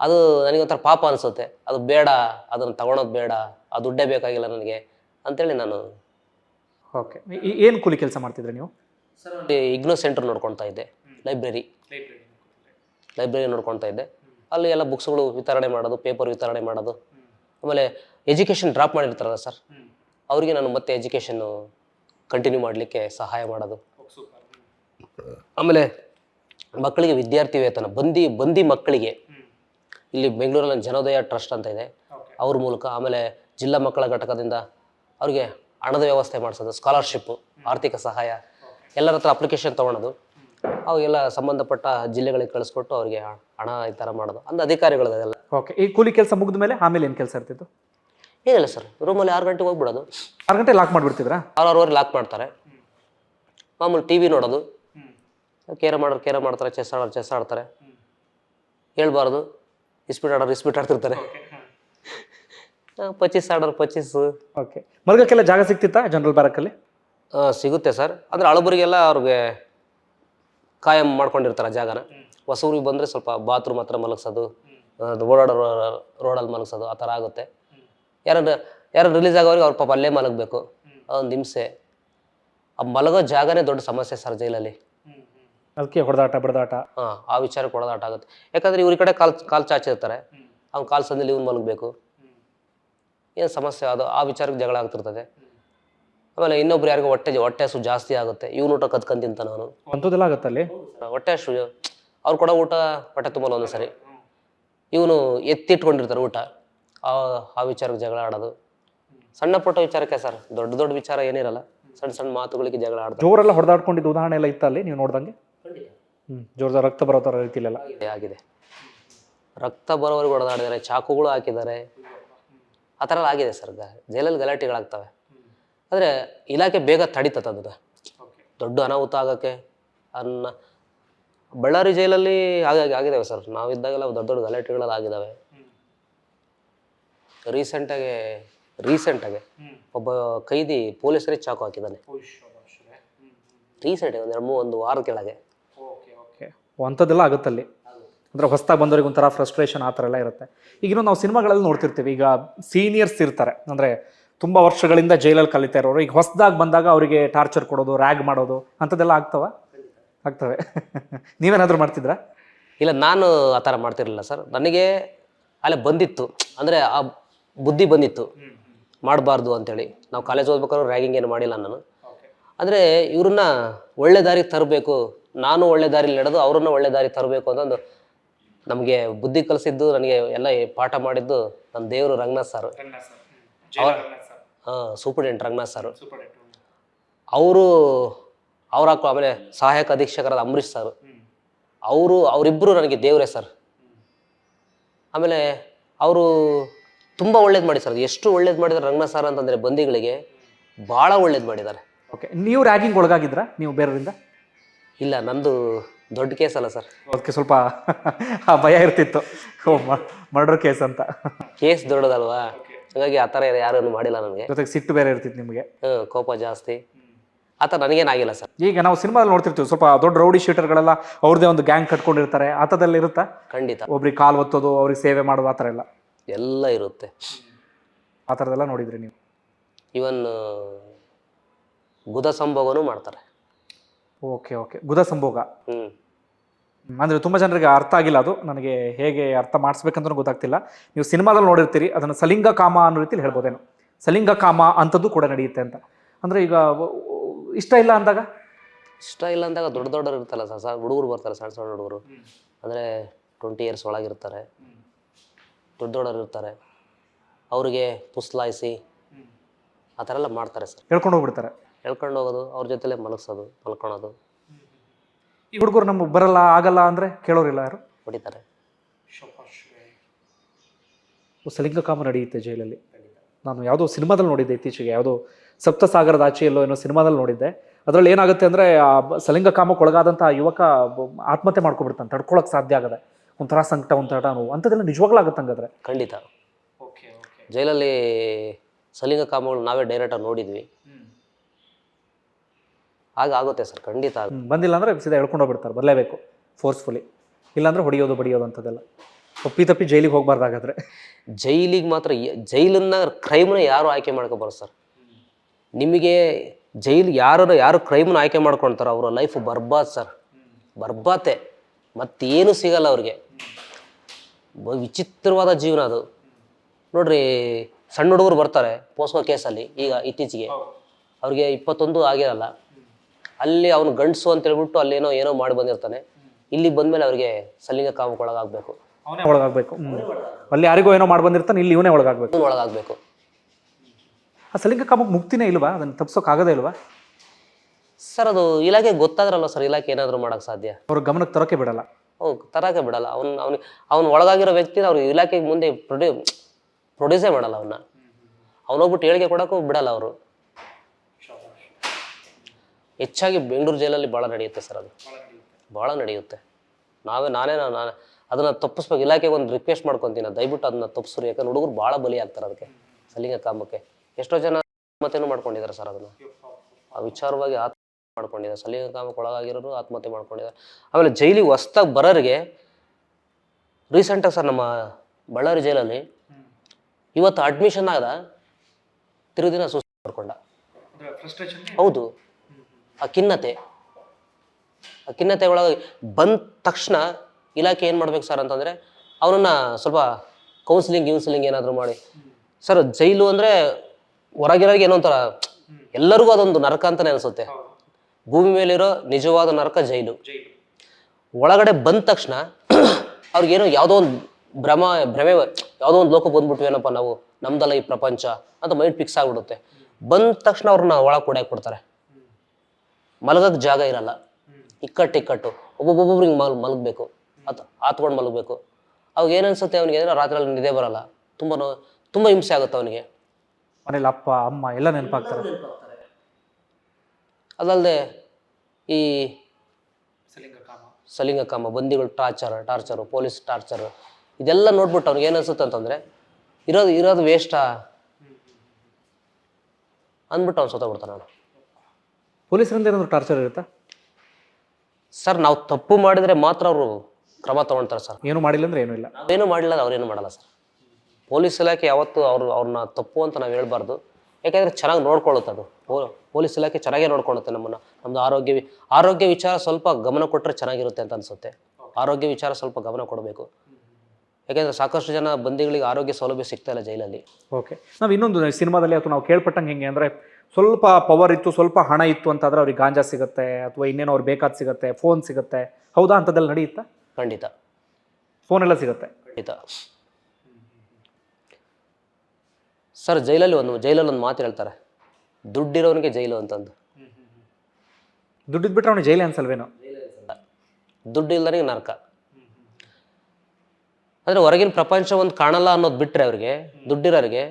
ಅದು ನನಗೊಂಥರ ಪಾಪ ಅನಿಸುತ್ತೆ. ಅದು ಬೇಡ ಅದನ್ನು ತಗೊಳೋದು ಬೇಡ ಆ ದುಡ್ಡೇ ಬೇಕಾಗಿಲ್ಲ ನನಗೆ ಅಂತೇಳಿ ನಾನು ಓಕೆ. ಏನು ಕೂಲಿ ಕೆಲಸ ಮಾಡ್ತಿದ್ರೆ ನೀವು? ಸರ್ ಇಗ್ನೋ ಸೆಂಟರ್ ನೋಡ್ಕೊಳ್ತಾ ಇದ್ದೆ ಲೈಬ್ರರಿ. ಲೈಬ್ರರಿ ನೋಡ್ಕೊಳ್ತಾ ಇದ್ದೆ. ಅಲ್ಲಿ ಎಲ್ಲ ಬುಕ್ಸ್ಗಳು ವಿತರಣೆ ಮಾಡೋದು ಪೇಪರ್ ವಿತರಣೆ ಮಾಡೋದು. ಆಮೇಲೆ ಎಜುಕೇಷನ್ ಡ್ರಾಪ್ ಮಾಡಿರ್ತಾರಲ್ಲ ಸರ್ ಅವರಿಗೆ ನಾನು ಮತ್ತೆ ಎಜುಕೇಷನ್ನು ಕಂಟಿನ್ಯೂ ಮಾಡಲಿಕ್ಕೆ ಸಹಾಯ ಮಾಡೋದು. ಆಮೇಲೆ ಮಕ್ಕಳಿಗೆ ವಿದ್ಯಾರ್ಥಿ ವೇತನ ಬಂದಿ ಬಂದಿ ಮಕ್ಕಳಿಗೆ ಇಲ್ಲಿ ಬೆಂಗಳೂರಲ್ಲಿ ಜನೋದಯ ಟ್ರಸ್ಟ್ ಅಂತ ಇದೆ. ಅವ್ರ ಮೂಲಕ ಆಮೇಲೆ ಜಿಲ್ಲಾ ಮಕ್ಕಳ ಘಟಕದಿಂದ ಅವ್ರಿಗೆ ಹಣದ ವ್ಯವಸ್ಥೆ ಮಾಡಿಸೋದು ಸ್ಕಾಲರ್ಶಿಪ್ಪು ಆರ್ಥಿಕ ಸಹಾಯ ಎಲ್ಲರ ಹತ್ರ ಅಪ್ಲಿಕೇಶನ್ ತೊಗೊಳೋದು. ಅವಾಗೆಲ್ಲ ಸಂಬಂಧಪಟ್ಟ ಜಿಲ್ಲೆಗಳಿಗೆ ಕಳಿಸ್ಕೊಟ್ಟು ಅವ್ರಿಗೆ ಹಣ ಈ ಥರ ಮಾಡೋದು. ಅಂದ ಅಧಿಕಾರಿಗಳು ಓಕೆ ಈ ಕೂಲಿ ಕೆಲಸ ಮುಗಿದ ಮೇಲೆ ಆಮೇಲೆ ಏನು ಕೆಲಸ ಇರ್ತಿತ್ತು? ಏನಿಲ್ಲ ಸರ್ ರೂಮಲ್ಲಿ ಆರು ಗಂಟೆಗೆ ಹೋಗ್ಬಿಡೋದು. ಆರು ಗಂಟೆ ಲಾಕ್ ಮಾಡಿಬಿಡ್ತಿದ್ರಾ? ಆರು ಆರೂವರೆ ಲಾಕ್ ಮಾಡ್ತಾರೆ. ಮಾಮೂಲಿ ಟಿ ವಿ ನೋಡೋದು ಕೇರ ಮಾಡೋರು ಕೇರ ಮಾಡ್ತಾರೆ ಚೆಸ್ ಆಡೋರು ಚೆಸ್ ಆಡ್ತಾರೆ. ಹೇಳ್ಬಾರ್ದು. ಇಸ್ಪೀಟ್ ಆಡೋರು ಇಸ್ಪೀಟ್ ಆಡ್ತಿರ್ತಾರೆ. ಪಚೀಸ್ ಆಡೋರು ಪಚೀಸು. ಓಕೆ ಮಲಗಕ್ಕೆಲ್ಲ ಜಾಗ ಸಿಗ್ತಿತ್ತಾ ಜನರಲ್ ಬ್ಯಾರಕ್ಕಲ್ಲಿ? ಆ, ಸಿಗುತ್ತೆ ಸರ್. ಅಂದರೆ ಹಳಬರಿಗೆಲ್ಲ ಅವ್ರಿಗೆ ಕಾಯಂ ಮಾಡ್ಕೊಂಡಿರ್ತಾರೆ ಜಾಗನ. ಹೊಸೂರಿಗೆ ಬಂದರೆ ಸ್ವಲ್ಪ ಬಾತ್ರೂಮ್ ಹತ್ರ ಮಲಗಿಸೋದು ಓಡಾಡೋ ರೋಡಲ್ಲಿ ಮಲಗಿಸೋದು ಆ ಥರ ಆಗುತ್ತೆ. ಯಾರು ಯಾರು ರಿಲೀಸ್ ಆಗೋರಿಗೆ ಅವ್ರ ಪಾಪ ಅಲ್ಲೇ ಮಲಗಬೇಕು. ಅದೊಂದು ಹಿಂಸೆ. ಆ ಮಲಗೋ ಜಾಗನೇ ದೊಡ್ಡ ಸಮಸ್ಯೆ ಸರ್ ಜೈಲಲ್ಲಿ. ಅದಕ್ಕೆ ಹೊಡೆದಾಟ ಬಡದಾಟ. ಹಾಂ ಆ ವಿಚಾರಕ್ಕೆ ಹೊಡೆದಾಟ ಆಗುತ್ತೆ. ಯಾಕಂದ್ರೆ ಇವ್ರ ಈ ಕಡೆ ಕಾಲ್ ಕಾಲು ಚಾಚಿರ್ತಾರೆ. ಅವ್ನ ಕಾಲು ಸಂದಲ್ಲಿ ಇವ್ನು ಮಲಗಬೇಕು. ಏನು ಸಮಸ್ಯೆ ಅದು? ಆ ವಿಚಾರಕ್ಕೆ ಜಗಳ ಆಗ್ತಿರ್ತದೆ. ಆಮೇಲೆ ಇನ್ನೊಬ್ರು ಯಾರಿಗೂ ಹೊಟ್ಟೆ ಹೊಟ್ಟೆ ಹಸು ಜಾಸ್ತಿ ಆಗುತ್ತೆ. ಇವ್ನ ಊಟ ಕತ್ಕೊಂಡ್ ನಾನು. ಅವನು ಅಂಥದ್ದೆಲ್ಲ ಆಗುತ್ತಲ್ಲಿ? ಹೊಟ್ಟೆ ಹಸು ಅವ್ರು ಕೊಡೋ ಊಟ ಹೊಟ್ಟೆ ತುಂಬಲ್ಲ ಒಂದೊಂದು ಸರಿ ಇವನು ಎತ್ತಿಟ್ಕೊಂಡಿರ್ತಾರೆ ಊಟ. ಆ ಆ ವಿಚಾರಕ್ಕೆ ಜಗಳ ಆಡೋದು. ಸಣ್ಣ ಪುಟ್ಟ ವಿಚಾರಕ್ಕೆ ಸರ್ ದೊಡ್ಡ ದೊಡ್ಡ ವಿಚಾರ ಏನಿರಲ್ಲ ಸಣ್ಣ ಸಣ್ಣ ಮಾತುಗಳಿಗೆ ಜಗಳ ಆಡೋದು ಜೋರೆಲ್ಲ ಹೊಡೆದಾಡ್ಕೊಂಡಿದ್ದು ಉದಾಹರಣೆ ಎಲ್ಲ ಇತ್ತಲ್ಲಿ ನೀವು ನೋಡ್ದಂಗೆ? ಹ್ಞೂ ಜೋರದ ರಕ್ತ ಬರೋ ಥರ ರೀತಿಲೆಲ್ಲ. ಆಗಿದೆ, ರಕ್ತ ಬರೋವರೆಗೂ ಹೊಡೆದಾಡಿದ್ದಾರೆ ಚಾಕುಗಳು ಹಾಕಿದ್ದಾರೆ. ಆ ಥರ ಎಲ್ಲ ಆಗಿದೆ ಸರ್ ಜೈಲಲ್ಲಿ ಗಲಾಟೆಗಳಾಗ್ತವೆ. ಆದರೆ ಇಲಾಖೆ ಬೇಗ ತಡಿತದೆ ಅದು ದೊಡ್ಡ ಅನಾಹುತ ಆಗೋಕ್ಕೆ ಅನ್ನ ಬಳ್ಳಾರಿ ಜೈಲಲ್ಲಿ ಹಾಗಾಗಿ ಆಗಿದ್ದಾವೆ ಸರ್. ನಾವಿದ್ದಾಗೆಲ್ಲ ದೊಡ್ಡ ದೊಡ್ಡ ಗಲಾಟೆಗಳೆಲ್ಲ ಆಗಿದ್ದಾವೆ ರೀಸೆಂಟಾಗಿ ರೀಸೆಂಟಾಗಿ ಒಬ್ಬ ಕೈದಿ ಪೊಲೀಸರೇ ಚಾಕು ಹಾಕಿದ್ದಾನೆ. ರೀಸೆಂಟಾಗಿ ಒಂದು ಎರಡು ಒಂದು ವಾರದ ಕೆಳಗೆ. ಓಕೆ ಅಂಥದ್ದೆಲ್ಲ ಆಗುತ್ತಲ್ಲಿ. ಅಂದರೆ ಹೊಸ್ದಾಗಿ ಬಂದವರಿಗೆ ಒಂಥರ ಫ್ರಸ್ಟ್ರೇಷನ್ ಆ ಥರ ಎಲ್ಲ ಇರುತ್ತೆ. ಈಗ ಇನ್ನೂ ನಾವು ಸಿನಿಮಾಗಳಲ್ಲಿ ನೋಡ್ತಿರ್ತೀವಿ ಈಗ ಸೀನಿಯರ್ಸ್ ಇರ್ತಾರೆ. ಅಂದರೆ ತುಂಬ ವರ್ಷಗಳಿಂದ ಜೈಲಲ್ಲಿ ಕಲಿತಾ ಇರೋರು. ಈಗ ಹೊಸ್ದಾಗಿ ಬಂದಾಗ ಅವರಿಗೆ ಟಾರ್ಚರ್ ಕೊಡೋದು ರ್ಯಾಗ್ ಮಾಡೋದು ಅಂಥದ್ದೆಲ್ಲ ಆಗ್ತವ? ಆಗ್ತವೆ. ನೀವೇನಾದರೂ ಮಾಡ್ತಿದ್ರಾ? ಇಲ್ಲ ನಾನು ಆ ಥರ ಮಾಡ್ತಿರಲಿಲ್ಲ ಸರ್. ನನಗೆ ಅಲ್ಲೇ ಬಂದಿತ್ತು. ಅಂದರೆ ಆ ಬುದ್ಧಿ ಬಂದಿತ್ತು. ಮಾಡಬಾರ್ದು ಅಂತೇಳಿ. ನಾವು ಕಾಲೇಜ್ ಓದ್ಬೇಕಾದ್ರೂ ರ್ಯಾಗಿಂಗ್ ಏನು ಮಾಡಿಲ್ಲ ನಾನು. ಅಂದರೆ ಇವ್ರನ್ನ ಒಳ್ಳೆ ದಾರಿಗೆ ತರಬೇಕು ನಾನು ಒಳ್ಳೆ ದಾರಿಲಿ ನಡೆದು ಅವ್ರನ್ನ ಒಳ್ಳೆ ದಾರಿ ತರಬೇಕು ಅಂತ ಒಂದು ನಮಗೆ ಬುದ್ಧಿ ಕಲಿಸಿದ್ದು ನನಗೆ ಎಲ್ಲ ಪಾಠ ಮಾಡಿದ್ದು ನಮ್ಮ ದೇವರು ರಂಗನಾಥ್ ಸರ್. ಹಾಂ ಸೂಪರ್ಡೆಂಟ್ ರಂಗನಾಥ್ ಸರ್. ಅವರು ಅವ್ರ ಹಾಕೋ ಆಮೇಲೆ ಸಹಾಯಕ ಅಧೀಕ್ಷಕರಾದ ಅಂಬರೀಷ್ ಸರ್. ಅವರು ಅವರಿಬ್ಬರು ನನಗೆ ದೇವರೇ ಸರ್. ಆಮೇಲೆ ಅವರು ತುಂಬ ಒಳ್ಳೇದು ಮಾಡಿ ಸರ್. ಎಷ್ಟು ಒಳ್ಳೇದು ಮಾಡಿದ್ದಾರೆ ರಂಗನಾಥ್ ಸರ್ ಅಂತಂದರೆ ಬಂದಿಗಳಿಗೆ ಭಾಳ ಒಳ್ಳೇದು ಮಾಡಿದ್ದಾರೆ. ಓಕೆ ನೀವು ರ್ಯಾಗಿಂಗ್ ಒಳಗಾಗಿದ್ರಾ ನೀವು ಬೇರೆಯವರಿಂದ? ಇಲ್ಲ ನಂದು ದೊಡ್ಡ ಕೇಸ್ ಅಲ್ಲ ಸರ್. ಅದಕ್ಕೆ ಸ್ವಲ್ಪ ಆ ಭಯ ಇರ್ತಿತ್ತು. ಮರ್ಡರ್ ಕೇಸ್ ಅಂತ. ಕೇಸ್ ದೊಡ್ಡದಲ್ವಾ? ಹಾಗಾಗಿ ಆ ಥರ ಯಾರೂ ಮಾಡಿಲ್ಲ ನನಗೆ ಜೊತೆಗೆ ಸಿಟ್ಟು ಬೇರೆ ಇರ್ತಿತ್ತು ನಿಮಗೆ. ಕೋಪ ಜಾಸ್ತಿ. ಆ ಥರ ನನಗೇನಾಗಿಲ್ಲ ಸರ್. ಈಗ ನಾವು ಸಿನಿಮಾದಲ್ಲಿ ನೋಡ್ತಿರ್ತೀವಿ ಸ್ವಲ್ಪ ದೊಡ್ಡ ರೌಡಿ ಶೀಟರ್ಗಳೆಲ್ಲ ಅವ್ರದ್ದೇ ಒಂದು ಗ್ಯಾಂಗ್ ಕಟ್ಕೊಂಡಿರ್ತಾರೆ ಆತದಲ್ಲಿ ಇರುತ್ತಾ? ಖಂಡಿತ. ಒಬ್ರಿಗೆ ಕಾಲು ಒತ್ತೋದು ಅವ್ರಿಗೆ ಸೇವೆ ಮಾಡೋದು ಆ ಥರ ಎಲ್ಲ. ಎಲ್ಲ ಇರುತ್ತೆ. ಆ ಥರದೆಲ್ಲ ನೋಡಿದ್ರಿ ನೀವು? ಇವನ್ ಗುದ ಸಂಭೋಗನೂ ಮಾಡ್ತಾರೆ. Okay okay. ಗುದ ಸಂಭೋಗ. ಹ್ಞೂ ಅಂದರೆ ತುಂಬ ಜನರಿಗೆ ಅರ್ಥ ಆಗಿಲ್ಲ ಅದು. ನನಗೆ ಹೇಗೆ ಅರ್ಥ ಮಾಡಿಸ್ಬೇಕಂತ ಗೊತ್ತಾಗ್ತಿಲ್ಲ. ನೀವು ಸಿನಿಮಾದಲ್ಲಿ ನೋಡಿರ್ತೀರಿ ಅದನ್ನು ಸಲಿಂಗ ಕಾಮ ಅನ್ನೋ ರೀತಿಲಿ ಹೇಳ್ಬೋದೇನು. ಸಲಿಂಗ ಕಾಮ ಅಂಥದ್ದು ಕೂಡ ನಡೆಯುತ್ತೆ ಅಂತ. ಅಂದರೆ ಈಗ ಇಷ್ಟ ಇಲ್ಲ ಅಂದಾಗ? ಇಷ್ಟ ಇಲ್ಲ ಅಂದಾಗ ದೊಡ್ಡ ದೊಡ್ಡರು ಇರ್ತಾರಲ್ಲ ಸರ್ ಸರ್ ಹುಡುಗರು ಬರ್ತಾರೆ ಸಣ್ಣ ಸಣ್ಣ ಹುಡುಗರು. ಅಂದರೆ ಟ್ವೆಂಟಿ ಇಯರ್ಸ್ ಒಳಗಿರ್ತಾರೆ. ದೊಡ್ಡ ದೊಡ್ಡವರು ಇರ್ತಾರೆ ಅವರಿಗೆ ಪುಸ್ಲಾಯಿಸಿ ಆ ಥರ ಎಲ್ಲ ಮಾಡ್ತಾರೆ ಸರ್. ಹೇಳ್ಕೊಂಡು ಹೋಗ್ಬಿಡ್ತಾರೆ. ಹೇಳ್ಕೊಂಡು ಹೋಗೋದು ಅವ್ರ ಜೊತೆಲೇ ಮಲಗಿಸೋದು ಮಲ್ಕೊಳೋದು. ಈ ಹುಡುಗರು ನಮ್ಗೆ ಬರಲ್ಲ ಆಗಲ್ಲ ಅಂದರೆ ಕೇಳೋರಿಲ್ಲ ಯಾರು? ಹೊಡಿತಾರೆ. ಸಲಿಂಗ ಕಾಮ ನಡೆಯುತ್ತೆ ಜೈಲಲ್ಲಿ. ನಾನು ಯಾವುದೋ ಸಿನಿಮಾದಲ್ಲಿ ನೋಡಿದ್ದೆ ಇತ್ತೀಚೆಗೆ ಯಾವುದೋ ಸಪ್ತಸಾಗರದ ಆಚೆಯಲ್ಲೋ ಏನೋ ಸಿನಿಮಾದಲ್ಲಿ ನೋಡಿದ್ದೆ. ಅದರಲ್ಲಿ ಏನಾಗುತ್ತೆ ಅಂದರೆ ಆ ಸಲಿಂಗ ಕಾಮಕ್ಕೆ ಒಳಗಾದಂಥ ಯುವಕ ಆತ್ಮಹತ್ಯೆ ಮಾಡ್ಕೊಬಿಡ್ತಾನೆ ತಡ್ಕೊಳಕ್ಕೆ ಸಾಧ್ಯ ಆಗದೆ. ಒಂಥರ ಸಂಕಟ ಒಂಥರ ನೋವು. ಅಂಥದ್ದೆಲ್ಲ ನಿಜವಾಗ್ಲೂ ಆಗುತ್ತೆ ಹಂಗಾದ್ರೆ. ಖಂಡಿತ. ಜೈಲಲ್ಲಿ ಸಲಿಂಗ ಕಾಮಗಳು ನಾವೇ ಡೈರೆಕ್ಟಾಗಿ ನೋಡಿದ್ವಿ. ಆಗ ಆಗುತ್ತೆ ಸರ್ ಖಂಡಿತ ಆಗುತ್ತೆ. ಬಂದಿಲ್ಲ ಅಂದರೆ ಸೀದಾ ಹೇಳ್ಕೊಂಡು ಹೋಗ್ಬಿಡ್ತಾರೆ ಬರಲೇಬೇಕು ಫೋರ್ಸ್ಫುಲಿ ಇಲ್ಲಾಂದ್ರೆ ಹೊಡಿಯೋದು ಬಡಿಯೋದು ಅಂಥದ್ದೆಲ್ಲ. ತಪ್ಪಿ ತಪ್ಪಿ ಜೈಲಿಗೆ ಹೋಗ್ಬಾರ್ದಾಗಾದ್ರೆ ಜೈಲಿಗೆ ಮಾತ್ರ ಯ- ಜೈಲನ್ನ ಕ್ರೈಮ್ನ ಯಾರು ಆಯ್ಕೆ ಮಾಡ್ಕೋಬಾರ್ದು ಸರ್? ನಿಮಗೆ ಜೈಲ್ ಯಾರು ಯಾರು ಕ್ರೈಮ್ನ ಆಯ್ಕೆ ಮಾಡ್ಕೊಳ್ತಾರೋ ಅವರ ಲೈಫ್ ಬರ್ಬಾದ್ ಸರ್. ಬರ್ಬಾತೆ. ಮತ್ತೇನು ಸಿಗಲ್ಲ ಅವ್ರಿಗೆ. ವಿಚಿತ್ರವಾದ ಜೀವನ ಅದು. ನೋಡ್ರಿ ಸಣ್ಣ ಹುಡುಗರು ಬರ್ತಾರೆ ಪೋಸ್ಕೋ ಕೇಸಲ್ಲಿ ಈಗ ಇತ್ತೀಚೆಗೆ. ಅವ್ರಿಗೆ ಇಪ್ಪತ್ತೊಂದು ಆಗಿರಲ್ಲ. ಅಲ್ಲಿ ಅವನು ಗಂಡಸು ಅಂತ ಹೇಳ್ಬಿಟ್ಟು ಅಲ್ಲೇನೋ ಏನೋ ಮಾಡಿ ಬಂದಿರ್ತಾನೆ. ಇಲ್ಲಿ ಬಂದ್ಮೇಲೆ ಅವ್ರಿಗೆ ಸಲಿಂಗ ಕಾಮಕ್ಕೆ ಒಳಗಾಗಬೇಕು. ಅವನೇ ಒಳಗಾಗಬೇಕು. ಅಲ್ಲಿ ಯಾರಿಗೋ ಏನೋ ಮಾಡಿ ಬಂದಿರ್ತಾನೆ ಇಲ್ಲಿ ಇವನೇ ಒಳಗಾಗಬೇಕು. ಒಳಗಾಗಬೇಕು. ಆ ಸಲಿಂಗ ಕಾಮಕ್ಕೆ ಮುಕ್ತಿನೇ ಇಲ್ವಾ? ಅದನ್ನು ತಪ್ಸೋಕ್ಕಾಗದೇ ಇಲ್ವಾ? ಸರ್ ಅದು ಇಲಾಖೆ ಗೊತ್ತಾದ್ರಲ್ಲ ಸರ್ ಇಲಾಖೆ ಏನಾದರೂ ಮಾಡೋಕೆ ಸಾಧ್ಯ? ಅವ್ರ ಗಮನಕ್ಕೆ ತರೋಕೆ ಬಿಡಲ್ಲ. ಓ ತರಕ್ಕೆ ಬಿಡಲ್ಲ. ಅವ್ನು ಅವ್ನಿಗೆ ಅವ್ನು ಒಳಗಾಗಿರೋ ವ್ಯಕ್ತಿನ ಅವ್ರು ಇಲಾಖೆಗೆ ಮುಂದೆ ಪ್ರೊಡ್ಯೂ ಪ್ರೊಡ್ಯೂಸೇ ಮಾಡಲ್ಲ ಅವನ್ನ ಅವನೋಗ್ಬಿಟ್ಟು ಹೇಳಿಕೆ ಕೊಡೋಕ್ಕೂ ಬಿಡಲ್ಲ ಅವರು. ಹೆಚ್ಚಾಗಿ ಬೆಂಗಳೂರು ಜೈಲಲ್ಲಿ ಭಾಳ ನಡೆಯುತ್ತೆ ಸರ್ ಅದು. ಭಾಳ ನಡೆಯುತ್ತೆ. ನಾವೇ ನಾನೇ ನಾನು ಅದನ್ನು ತಪ್ಪಿಸ್ಬೇಕು. ಇಲಾಖೆಗೆ ಒಂದು ರಿಕ್ವೆಸ್ಟ್ ಮಾಡ್ಕೊತೀನಿ. ದಯವಿಟ್ಟು ಅದನ್ನ ತಪ್ಪಿಸ್ರು ಯಾಕಂದ್ರೆ ಹುಡುಗರು ಭಾಳ ಬಲಿ ಆಗ್ತಾರೆ ಅದಕ್ಕೆ ಸಲಿಂಗ ಕಾಮಕ್ಕೆ. ಎಷ್ಟೋ ಜನ ಮತ್ತೇನು ಮಾಡ್ಕೊಂಡಿದ್ದಾರೆ ಸರ್ ಅದನ್ನು. ಆ ವಿಚಾರವಾಗಿ ಆತ್ಮಹತ್ಯೆ ಮಾಡ್ಕೊಂಡಿದ್ದಾರೆ. ಸಲಿಂಗಕಾಮಕ್ಕೆ ಒಳಗಾಗಿರೋರು ಆತ್ಮಹತ್ಯೆ ಮಾಡ್ಕೊಂಡಿದ್ದಾರೆ. ಆಮೇಲೆ ಜೈಲಿಗೆ ಹೊಸ್ದಾಗಿ ಬರೋರಿಗೆ ರೀಸೆಂಟಾಗಿ ಸರ್ ನಮ್ಮ ಬಳ್ಳಾರಿ ಜೈಲಲ್ಲಿ ಇವತ್ತು ಅಡ್ಮಿಷನ್ ಆದ ತಿರುದಿನ ಸೂಸೈಡ್ ಮಾಡ್ಕೊಂಡ. ಹೌದು. ಆ ಖಿನ್ನತೆ. ಆ ಖಿನ್ನತೆ ಒಳಗೆ ಬಂದ ತಕ್ಷಣ ಇಲಾಖೆ ಏನು ಮಾಡ್ಬೇಕು ಸರ್ ಅಂತಂದರೆ ಅವನನ್ನು ಸ್ವಲ್ಪ ಕೌನ್ಸಿಲಿಂಗ್ ಗಿನ್ಸಿಲಿಂಗ್ ಏನಾದರೂ ಮಾಡಿ. ಸರ್ ಜೈಲು ಅಂದರೆ ಹೊರಗಿರೋರಿಗೆ ಏನೋ ಒಂಥರ ಎಲ್ಲರಿಗೂ ಅದೊಂದು ನರಕ ಅಂತಲೇ ಅನಿಸುತ್ತೆ. ಭೂಮಿ ಮೇಲಿರೋ ನಿಜವಾದ ನರಕ ಜೈಲು. ಒಳಗಡೆ ಬಂದ ತಕ್ಷಣ ಅವ್ರಿಗೇನೋ ಯಾವುದೋ ಒಂದು ಭ್ರಮ, ಭ್ರಮೆ, ಯಾವುದೋ ಒಂದು ಲೋಕ ಬಂದ್ಬಿಟ್ವೇನಪ್ಪ ನಾವು? ನಮ್ದಲ್ಲ ಈ ಪ್ರಪಂಚ ಅಂತ ಮೈಂಡ್ ಫಿಕ್ಸ್ ಆಗ್ಬಿಡುತ್ತೆ. ಬಂದ ತಕ್ಷಣ ಅವ್ರನ್ನ ಒಳಗೆ ಕೊಡಕ್ಕೆ ಕೊಡ್ತಾರೆ. ಮಲಗಕ್ಕೆ ಜಾಗ ಇರಲ್ಲ. ಇಕ್ಕಟ್ಟು ಇಕ್ಕಟ್ಟು. ಒಬ್ಬೊಬ್ಬೊಬ್ರಿಗೆ ಮಲ್, ಮಲಗಬೇಕು. ಅತ್, ಆತ್ಕೊಂಡು ಮಲಗಬೇಕು. ಅವಾಗ ಏನನ್ಸುತ್ತೆ ಅವನಿಗೆ? ಏನೋ ರಾತ್ರಿ ನಿದ್ದೆ ಬರಲ್ಲ. ತುಂಬ ನೋ ತುಂಬ ಹಿಂಸೆ ಆಗುತ್ತೆ ಅವನಿಗೆ. ಮನೇಲಿ ಅಪ್ಪ, ಅಮ್ಮ ಎಲ್ಲ ನೆನಪಾಗ್ತಾರೆ. ಅದಲ್ಲದೆ ಈ ಸಲಿಂಗ ಕಾಮ ಬಂದಿಗಳು ಟಾರ್ಚರ್ ಟಾರ್ಚರು ಪೊಲೀಸ್ ಟಾರ್ಚರ್ ಇದೆಲ್ಲ ನೋಡ್ಬಿಟ್ಟು ಅವ್ನಿಗೆ ಏನು ಅನ್ಸುತ್ತೆ ಅಂತಂದರೆ ಇರೋದು ಇರೋದು ವೇಸ್ಟಾ ಅಂದ್ಬಿಟ್ಟು ಅವ್ನು ಸತ್ತೋಗ್ಬಿಡ್ತಾನೆ ಅವನು. ಪೊಲೀಸರಿಂದ ಏನಾದರೂ ಟಾರ್ಚರ್ ಇರುತ್ತಾ? ಸರ್ ನಾವು ತಪ್ಪು ಮಾಡಿದರೆ ಮಾತ್ರ ಅವರು ಕ್ರಮ ತೊಗೊಳ್ತಾರೆ ಸರ್. ಏನು ಮಾಡಿಲ್ಲ ಅಂದ್ರೆ ಏನೂ ಇಲ್ಲ. ಏನು ಮಾಡಿಲ್ಲ ಅವ್ರೇನು ಮಾಡಲ್ಲ ಸರ್. ಪೊಲೀಸ್ ಇಲಾಖೆ ಯಾವತ್ತೂ ಅವರು ಅವ್ರನ್ನ ತಪ್ಪು ಅಂತ ನಾವು ಹೇಳ್ಬಾರ್ದು. ಯಾಕೆಂದರೆ ಚೆನ್ನಾಗಿ ನೋಡ್ಕೊಳ್ಳುತ್ತೆ ಅದು. ಪೊಲೀಸ್ ಇಲಾಖೆ ಚೆನ್ನಾಗೇ ನೋಡ್ಕೊಳ್ಳುತ್ತೆ ನಮ್ಮನ್ನು. ನಮ್ಮದು ಆರೋಗ್ಯ ಆರೋಗ್ಯ ವಿಚಾರ ಸ್ವಲ್ಪ ಗಮನ ಕೊಟ್ಟರೆ ಚೆನ್ನಾಗಿರುತ್ತೆ ಅಂತ ಅನಿಸುತ್ತೆ. ಆರೋಗ್ಯ ವಿಚಾರ ಸ್ವಲ್ಪ ಗಮನ ಕೊಡಬೇಕು. ಯಾಕೆಂದರೆ ಸಾಕಷ್ಟು ಜನ ಬಂದಿಗಳಿಗೆ ಆರೋಗ್ಯ ಸೌಲಭ್ಯ ಸಿಗ್ತಾ ಇಲ್ಲ ಜೈಲಲ್ಲಿ. ಓಕೆ. ನಾವು ಇನ್ನೊಂದು ಸಿನಿಮಾದಲ್ಲಿ ಅಥವಾ ನಾವು ಕೇಳ್ಪಟ್ಟಂಗೆ ಹೆಂಗೆ ಅಂದರೆ ಸ್ವಲ್ಪ ಪವರ್ ಇತ್ತು ಸ್ವಲ್ಪ ಹಣ ಇತ್ತು ಅಂತಂದ್ರೆ ಅವ್ರಿಗೆ ಗಾಂಜಾ ಸಿಗುತ್ತೆ ಅಥವಾ ಇನ್ನೇನೋ ಅವ್ರು ಬೇಕಾದ ಸಿಗುತ್ತೆ ಫೋನ್ ಸಿಗುತ್ತೆ. ಹೌದಾ? ಅಂಥದ್ದಲ್ಲಿ ನಡೆಯುತ್ತಾ? ಖಂಡಿತ. ಫೋನೆಲ್ಲ ಎಲ್ಲ ಸಿಗುತ್ತೆ. ಖಂಡಿತ. ಸರ್ ಜೈಲಲ್ಲಿ ಒಂದು ಜೈಲಲ್ಲಿ ಒಂದು ಮಾತು ಹೇಳ್ತಾರೆ. ದುಡ್ಡಿರೋನಿಗೆ ಜೈಲು ಅಂತಂದು. ದುಡ್ಡಿದ್ ಬಿಟ್ರೆ ಅವ್ನಿಗೆ ಜೈಲು ಅನ್ಸಲ್ವೇನೋ? ದುಡ್ಡು ಇಲ್ದನಿಗೆ ನರಕ. ಅಂದರೆ ಹೊರಗಿನ ಪ್ರಪಂಚ ಒಂದು ಕಾಣಲ್ಲ ಅನ್ನೋದು ಬಿಟ್ಟರೆ ಅವ್ರಿಗೆ ದುಡ್ಡಿರೋರಿಗೆ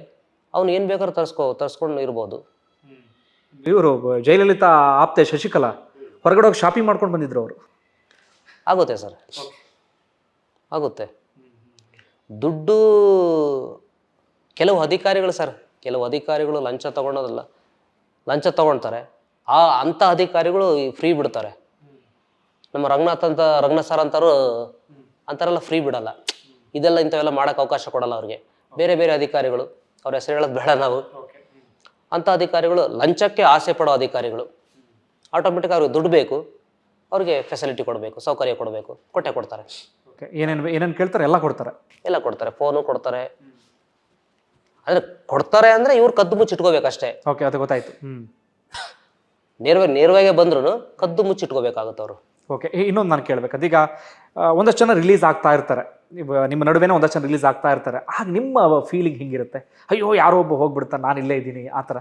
ಅವ್ನು ಏನು ಬೇಕಾದ್ರೂ ತರಿಸ್ಕೊ ತರಿಸ್ಕೊಂಡು ಇರ್ಬೋದು. ಇವರು ಜೈಲಲ್ಲಿ ತಾ ಆಪ್ತೆ ಶಶಿಕಲಾ ಹೊರಗಡೆ ಹೋಗಿ ಶಾಪಿಂಗ್ ಮಾಡ್ಕೊಂಡು ಬಂದಿದ್ರು ಅವರು. ಆಗುತ್ತೆ ಸರ್. ಆಗುತ್ತೆ. ದುಡ್ಡು ಕೆಲವು ಅಧಿಕಾರಿಗಳು ಸರ್ ಕೆಲವು ಅಧಿಕಾರಿಗಳು ಲಂಚ ತಗೊಳೋದಲ್ಲ ಲಂಚ ತಗೊಳ್ತಾರೆ ಆ ಅಂಥ ಅಧಿಕಾರಿಗಳು ಫ್ರೀ ಬಿಡ್ತಾರೆ. ನಮ್ಮ ರಂಗನಾಥ್ ಅಂತ ರಂಗನಾಥ್ ಸರ್ ಅಂತಾರು ಅಂತಾರೆಲ್ಲ ಫ್ರೀ ಬಿಡಲ್ಲ. ಇದೆಲ್ಲ ಇಂಥವೆಲ್ಲ ಮಾಡೋಕೆ ಅವಕಾಶ ಕೊಡಲ್ಲ ಅವ್ರಿಗೆ. ಬೇರೆ ಬೇರೆ ಅಧಿಕಾರಿಗಳು ಅವ್ರ ಹೆಸರು ಹೇಳೋದು ಬೇಡ ನಾವು. ಅಂಥ ಅಧಿಕಾರಿಗಳು ಲಂಚಕ್ಕೆ ಆಸೆ ಪಡೋ ಅಧಿಕಾರಿಗಳು ಆಟೋಮೆಟಿಕ್ ಅವ್ರಿಗೆ ದುಡ್ಡು ಬೇಕು ಅವ್ರಿಗೆ ಫೆಸಿಲಿಟಿ ಕೊಡಬೇಕು ಸೌಕರ್ಯ ಕೊಡಬೇಕು ಕೊಟ್ಟೆ ಕೊಡ್ತಾರೆ. ಏನೇನು ಏನೇನು ಕೇಳ್ತಾರೆ? ಎಲ್ಲ ಕೊಡ್ತಾರೆ. ಎಲ್ಲ ಕೊಡ್ತಾರೆ ಫೋನು ಕೊಡ್ತಾರೆ. ಅಂದರೆ ಕೊಡ್ತಾರೆ ಅಂದ್ರೆ ಇವ್ರು ಕದ್ದು ಮುಚ್ಚಿ ಇಟ್ಕೋಬೇಕಷ್ಟೇ. ಓಕೆ ಅದು ಗೊತ್ತಾಯ್ತು. ನೇರವಾಗಿ ನೇರವಾಗಿ ಬಂದ್ರು ಕದ್ದು ಮುಚ್ಚಿಟ್ಕೋಬೇಕಾಗುತ್ತೆ ಅವರು. ಓಕೆ ಇನ್ನೊಂದು ನಾನು ಕೇಳ್ಬೇಕು ಅದೀಗ ಆ, ಒಂದಷ್ಟು ಜನ ರಿಲೀಸ್ ಆಗ್ತಾ ಇರ್ತಾರೆ. ನಿಮ್ಮ ನಡುವೆನೇ ಒಂದಷ್ಟು ಜನ ರಿಲೀಸ್ ಆಗ್ತಾ ಇರ್ತಾರೆ. ಆಗ ನಿಮ್ಮ ಫೀಲಿಂಗ್ ಹಿಂಗಿರುತ್ತೆ? ಅಯ್ಯೋ ಯಾರೋ ಒಬ್ಬ ಹೋಗ್ಬಿಡ್ತಾನೆ ನಾನು ಇಲ್ಲೇ ಇದ್ದೀನಿ ಆ ಥರ.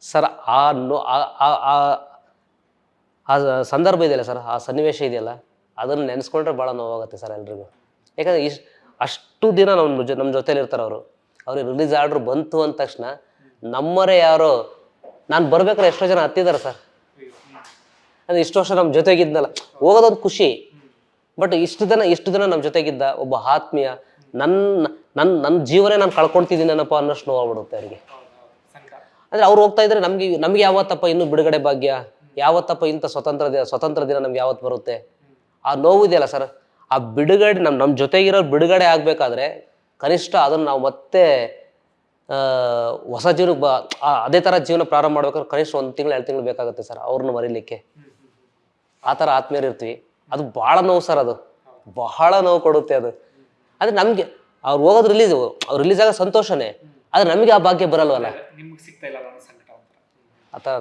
ಸರ್ ಆ ನೋ ಆ- ಸಂದರ್ಭ ಇದೆಯಲ್ಲ ಸರ್ ಆ ಸನ್ನಿವೇಶ ಇದೆಯಲ್ಲ ಅದನ್ನು ನೆನೆಸ್ಕೊಂಡ್ರೆ ಭಾಳ ನೋವಾಗುತ್ತೆ ಸರ್ ಎಲ್ರಿಗೂ. ಯಾಕಂದ್ರೆ ಇಷ್ಟು ಅಷ್ಟು ದಿನ ನಮ್ಮ ನಮ್ಮ ಜೊತೇಲಿ ಇರ್ತಾರೆ ಅವರು. ಅವ್ರಿಗೆ ರಿಲೀಸ್ ಆರ್ಡ್ರ್ ಬಂತು ಅಂದ ತಕ್ಷಣ ನಮ್ಮರೇ ಯಾರೋ, ನಾನು ಬರ್ಬೇಕಾದ್ರೆ ಎಷ್ಟೋ ಜನ ಹತ್ತಿದ್ದಾರೆ ಸರ್. ಅದು ಇಷ್ಟು ವರ್ಷ ನಮ್ಮ ಜೊತೆಗಿದ್ನಲ್ಲ, ಹೋಗೋದೊಂದು ಖುಷಿ. ಬಟ್ ಇಷ್ಟು ದಿನ ಇಷ್ಟು ದಿನ ನಮ್ಮ ಜೊತೆಗಿದ್ದ ಒಬ್ಬ ಆತ್ಮೀಯ ನನ್ನ ನನ್ನ ನನ್ನ ಜೀವನೇ ನಾನು ಕಳ್ಕೊಳ್ತಿದ್ದೀನಪ್ಪ ಅನ್ನೋಷ್ಟು ನೋವಾಗ್ಬಿಡುತ್ತೆ ಅವರಿಗೆ. ಅಂದ್ರೆ ಅವ್ರು ಹೋಗ್ತಾ ಇದ್ರೆ ನಮ್ಗೆ ನಮ್ಗೆ ಯಾವತ್ತಪ್ಪ ಇನ್ನು ಬಿಡುಗಡೆ ಭಾಗ್ಯ? ಯಾವತ್ತಪ್ಪ ಇಂಥ ಸ್ವತಂತ್ರ ದಿನ ಸ್ವತಂತ್ರ ದಿನ ನಮ್ಗೆ ಯಾವತ್ತು ಬರುತ್ತೆ? ಆ ನೋವು ಇದೆಯಲ್ಲ ಸರ್, ಆ ಬಿಡುಗಡೆ ನಮ್ಮ ನಮ್ಮ ಜೊತೆಗಿರೋ ಬಿಡುಗಡೆ ಆಗಬೇಕಾದ್ರೆ ಕನಿಷ್ಠ ಅದನ್ನು ನಾವು ಮತ್ತೆ ಹೊಸ ಜೀವನಕ್ಕೆ ಬ ಅದೇ ಥರ ಜೀವನ ಪ್ರಾರಂಭ ಮಾಡ್ಬೇಕಾದ್ರೆ ಕನಿಷ್ಠ ಒಂದು ತಿಂಗಳು ಎರಡು ತಿಂಗಳು ಬೇಕಾಗುತ್ತೆ ಸರ್ ಅವ್ರನ್ನ ಮರೀಲಿಕ್ಕೆ. ಆ ಥರ ಆತ್ಮೀಯರು ಇರ್ತೀವಿ. ಅದು ಭಾಳ ನೋವು ಸರ್ ಅದು. ಬಹಳ ನೋವು ಕೊಡುತ್ತೆ ಅದು. ಆದರೆ ನಮಗೆ ಅವ್ರು ಹೋಗೋದು ರಿಲೀಸ್ ಅವ್ರು ರಿಲೀಸ್ ಆಗೋ ಸಂತೋಷನೇ. ಆದರೆ ನಮಗೆ ಆ ಭಾಗ್ಯ ಬರಲ್ವಲ್ಲ? ನಿಮ್ಗೆ ಸಿಗ್ತಾ ಇಲ್ಲ ಆ ಥರ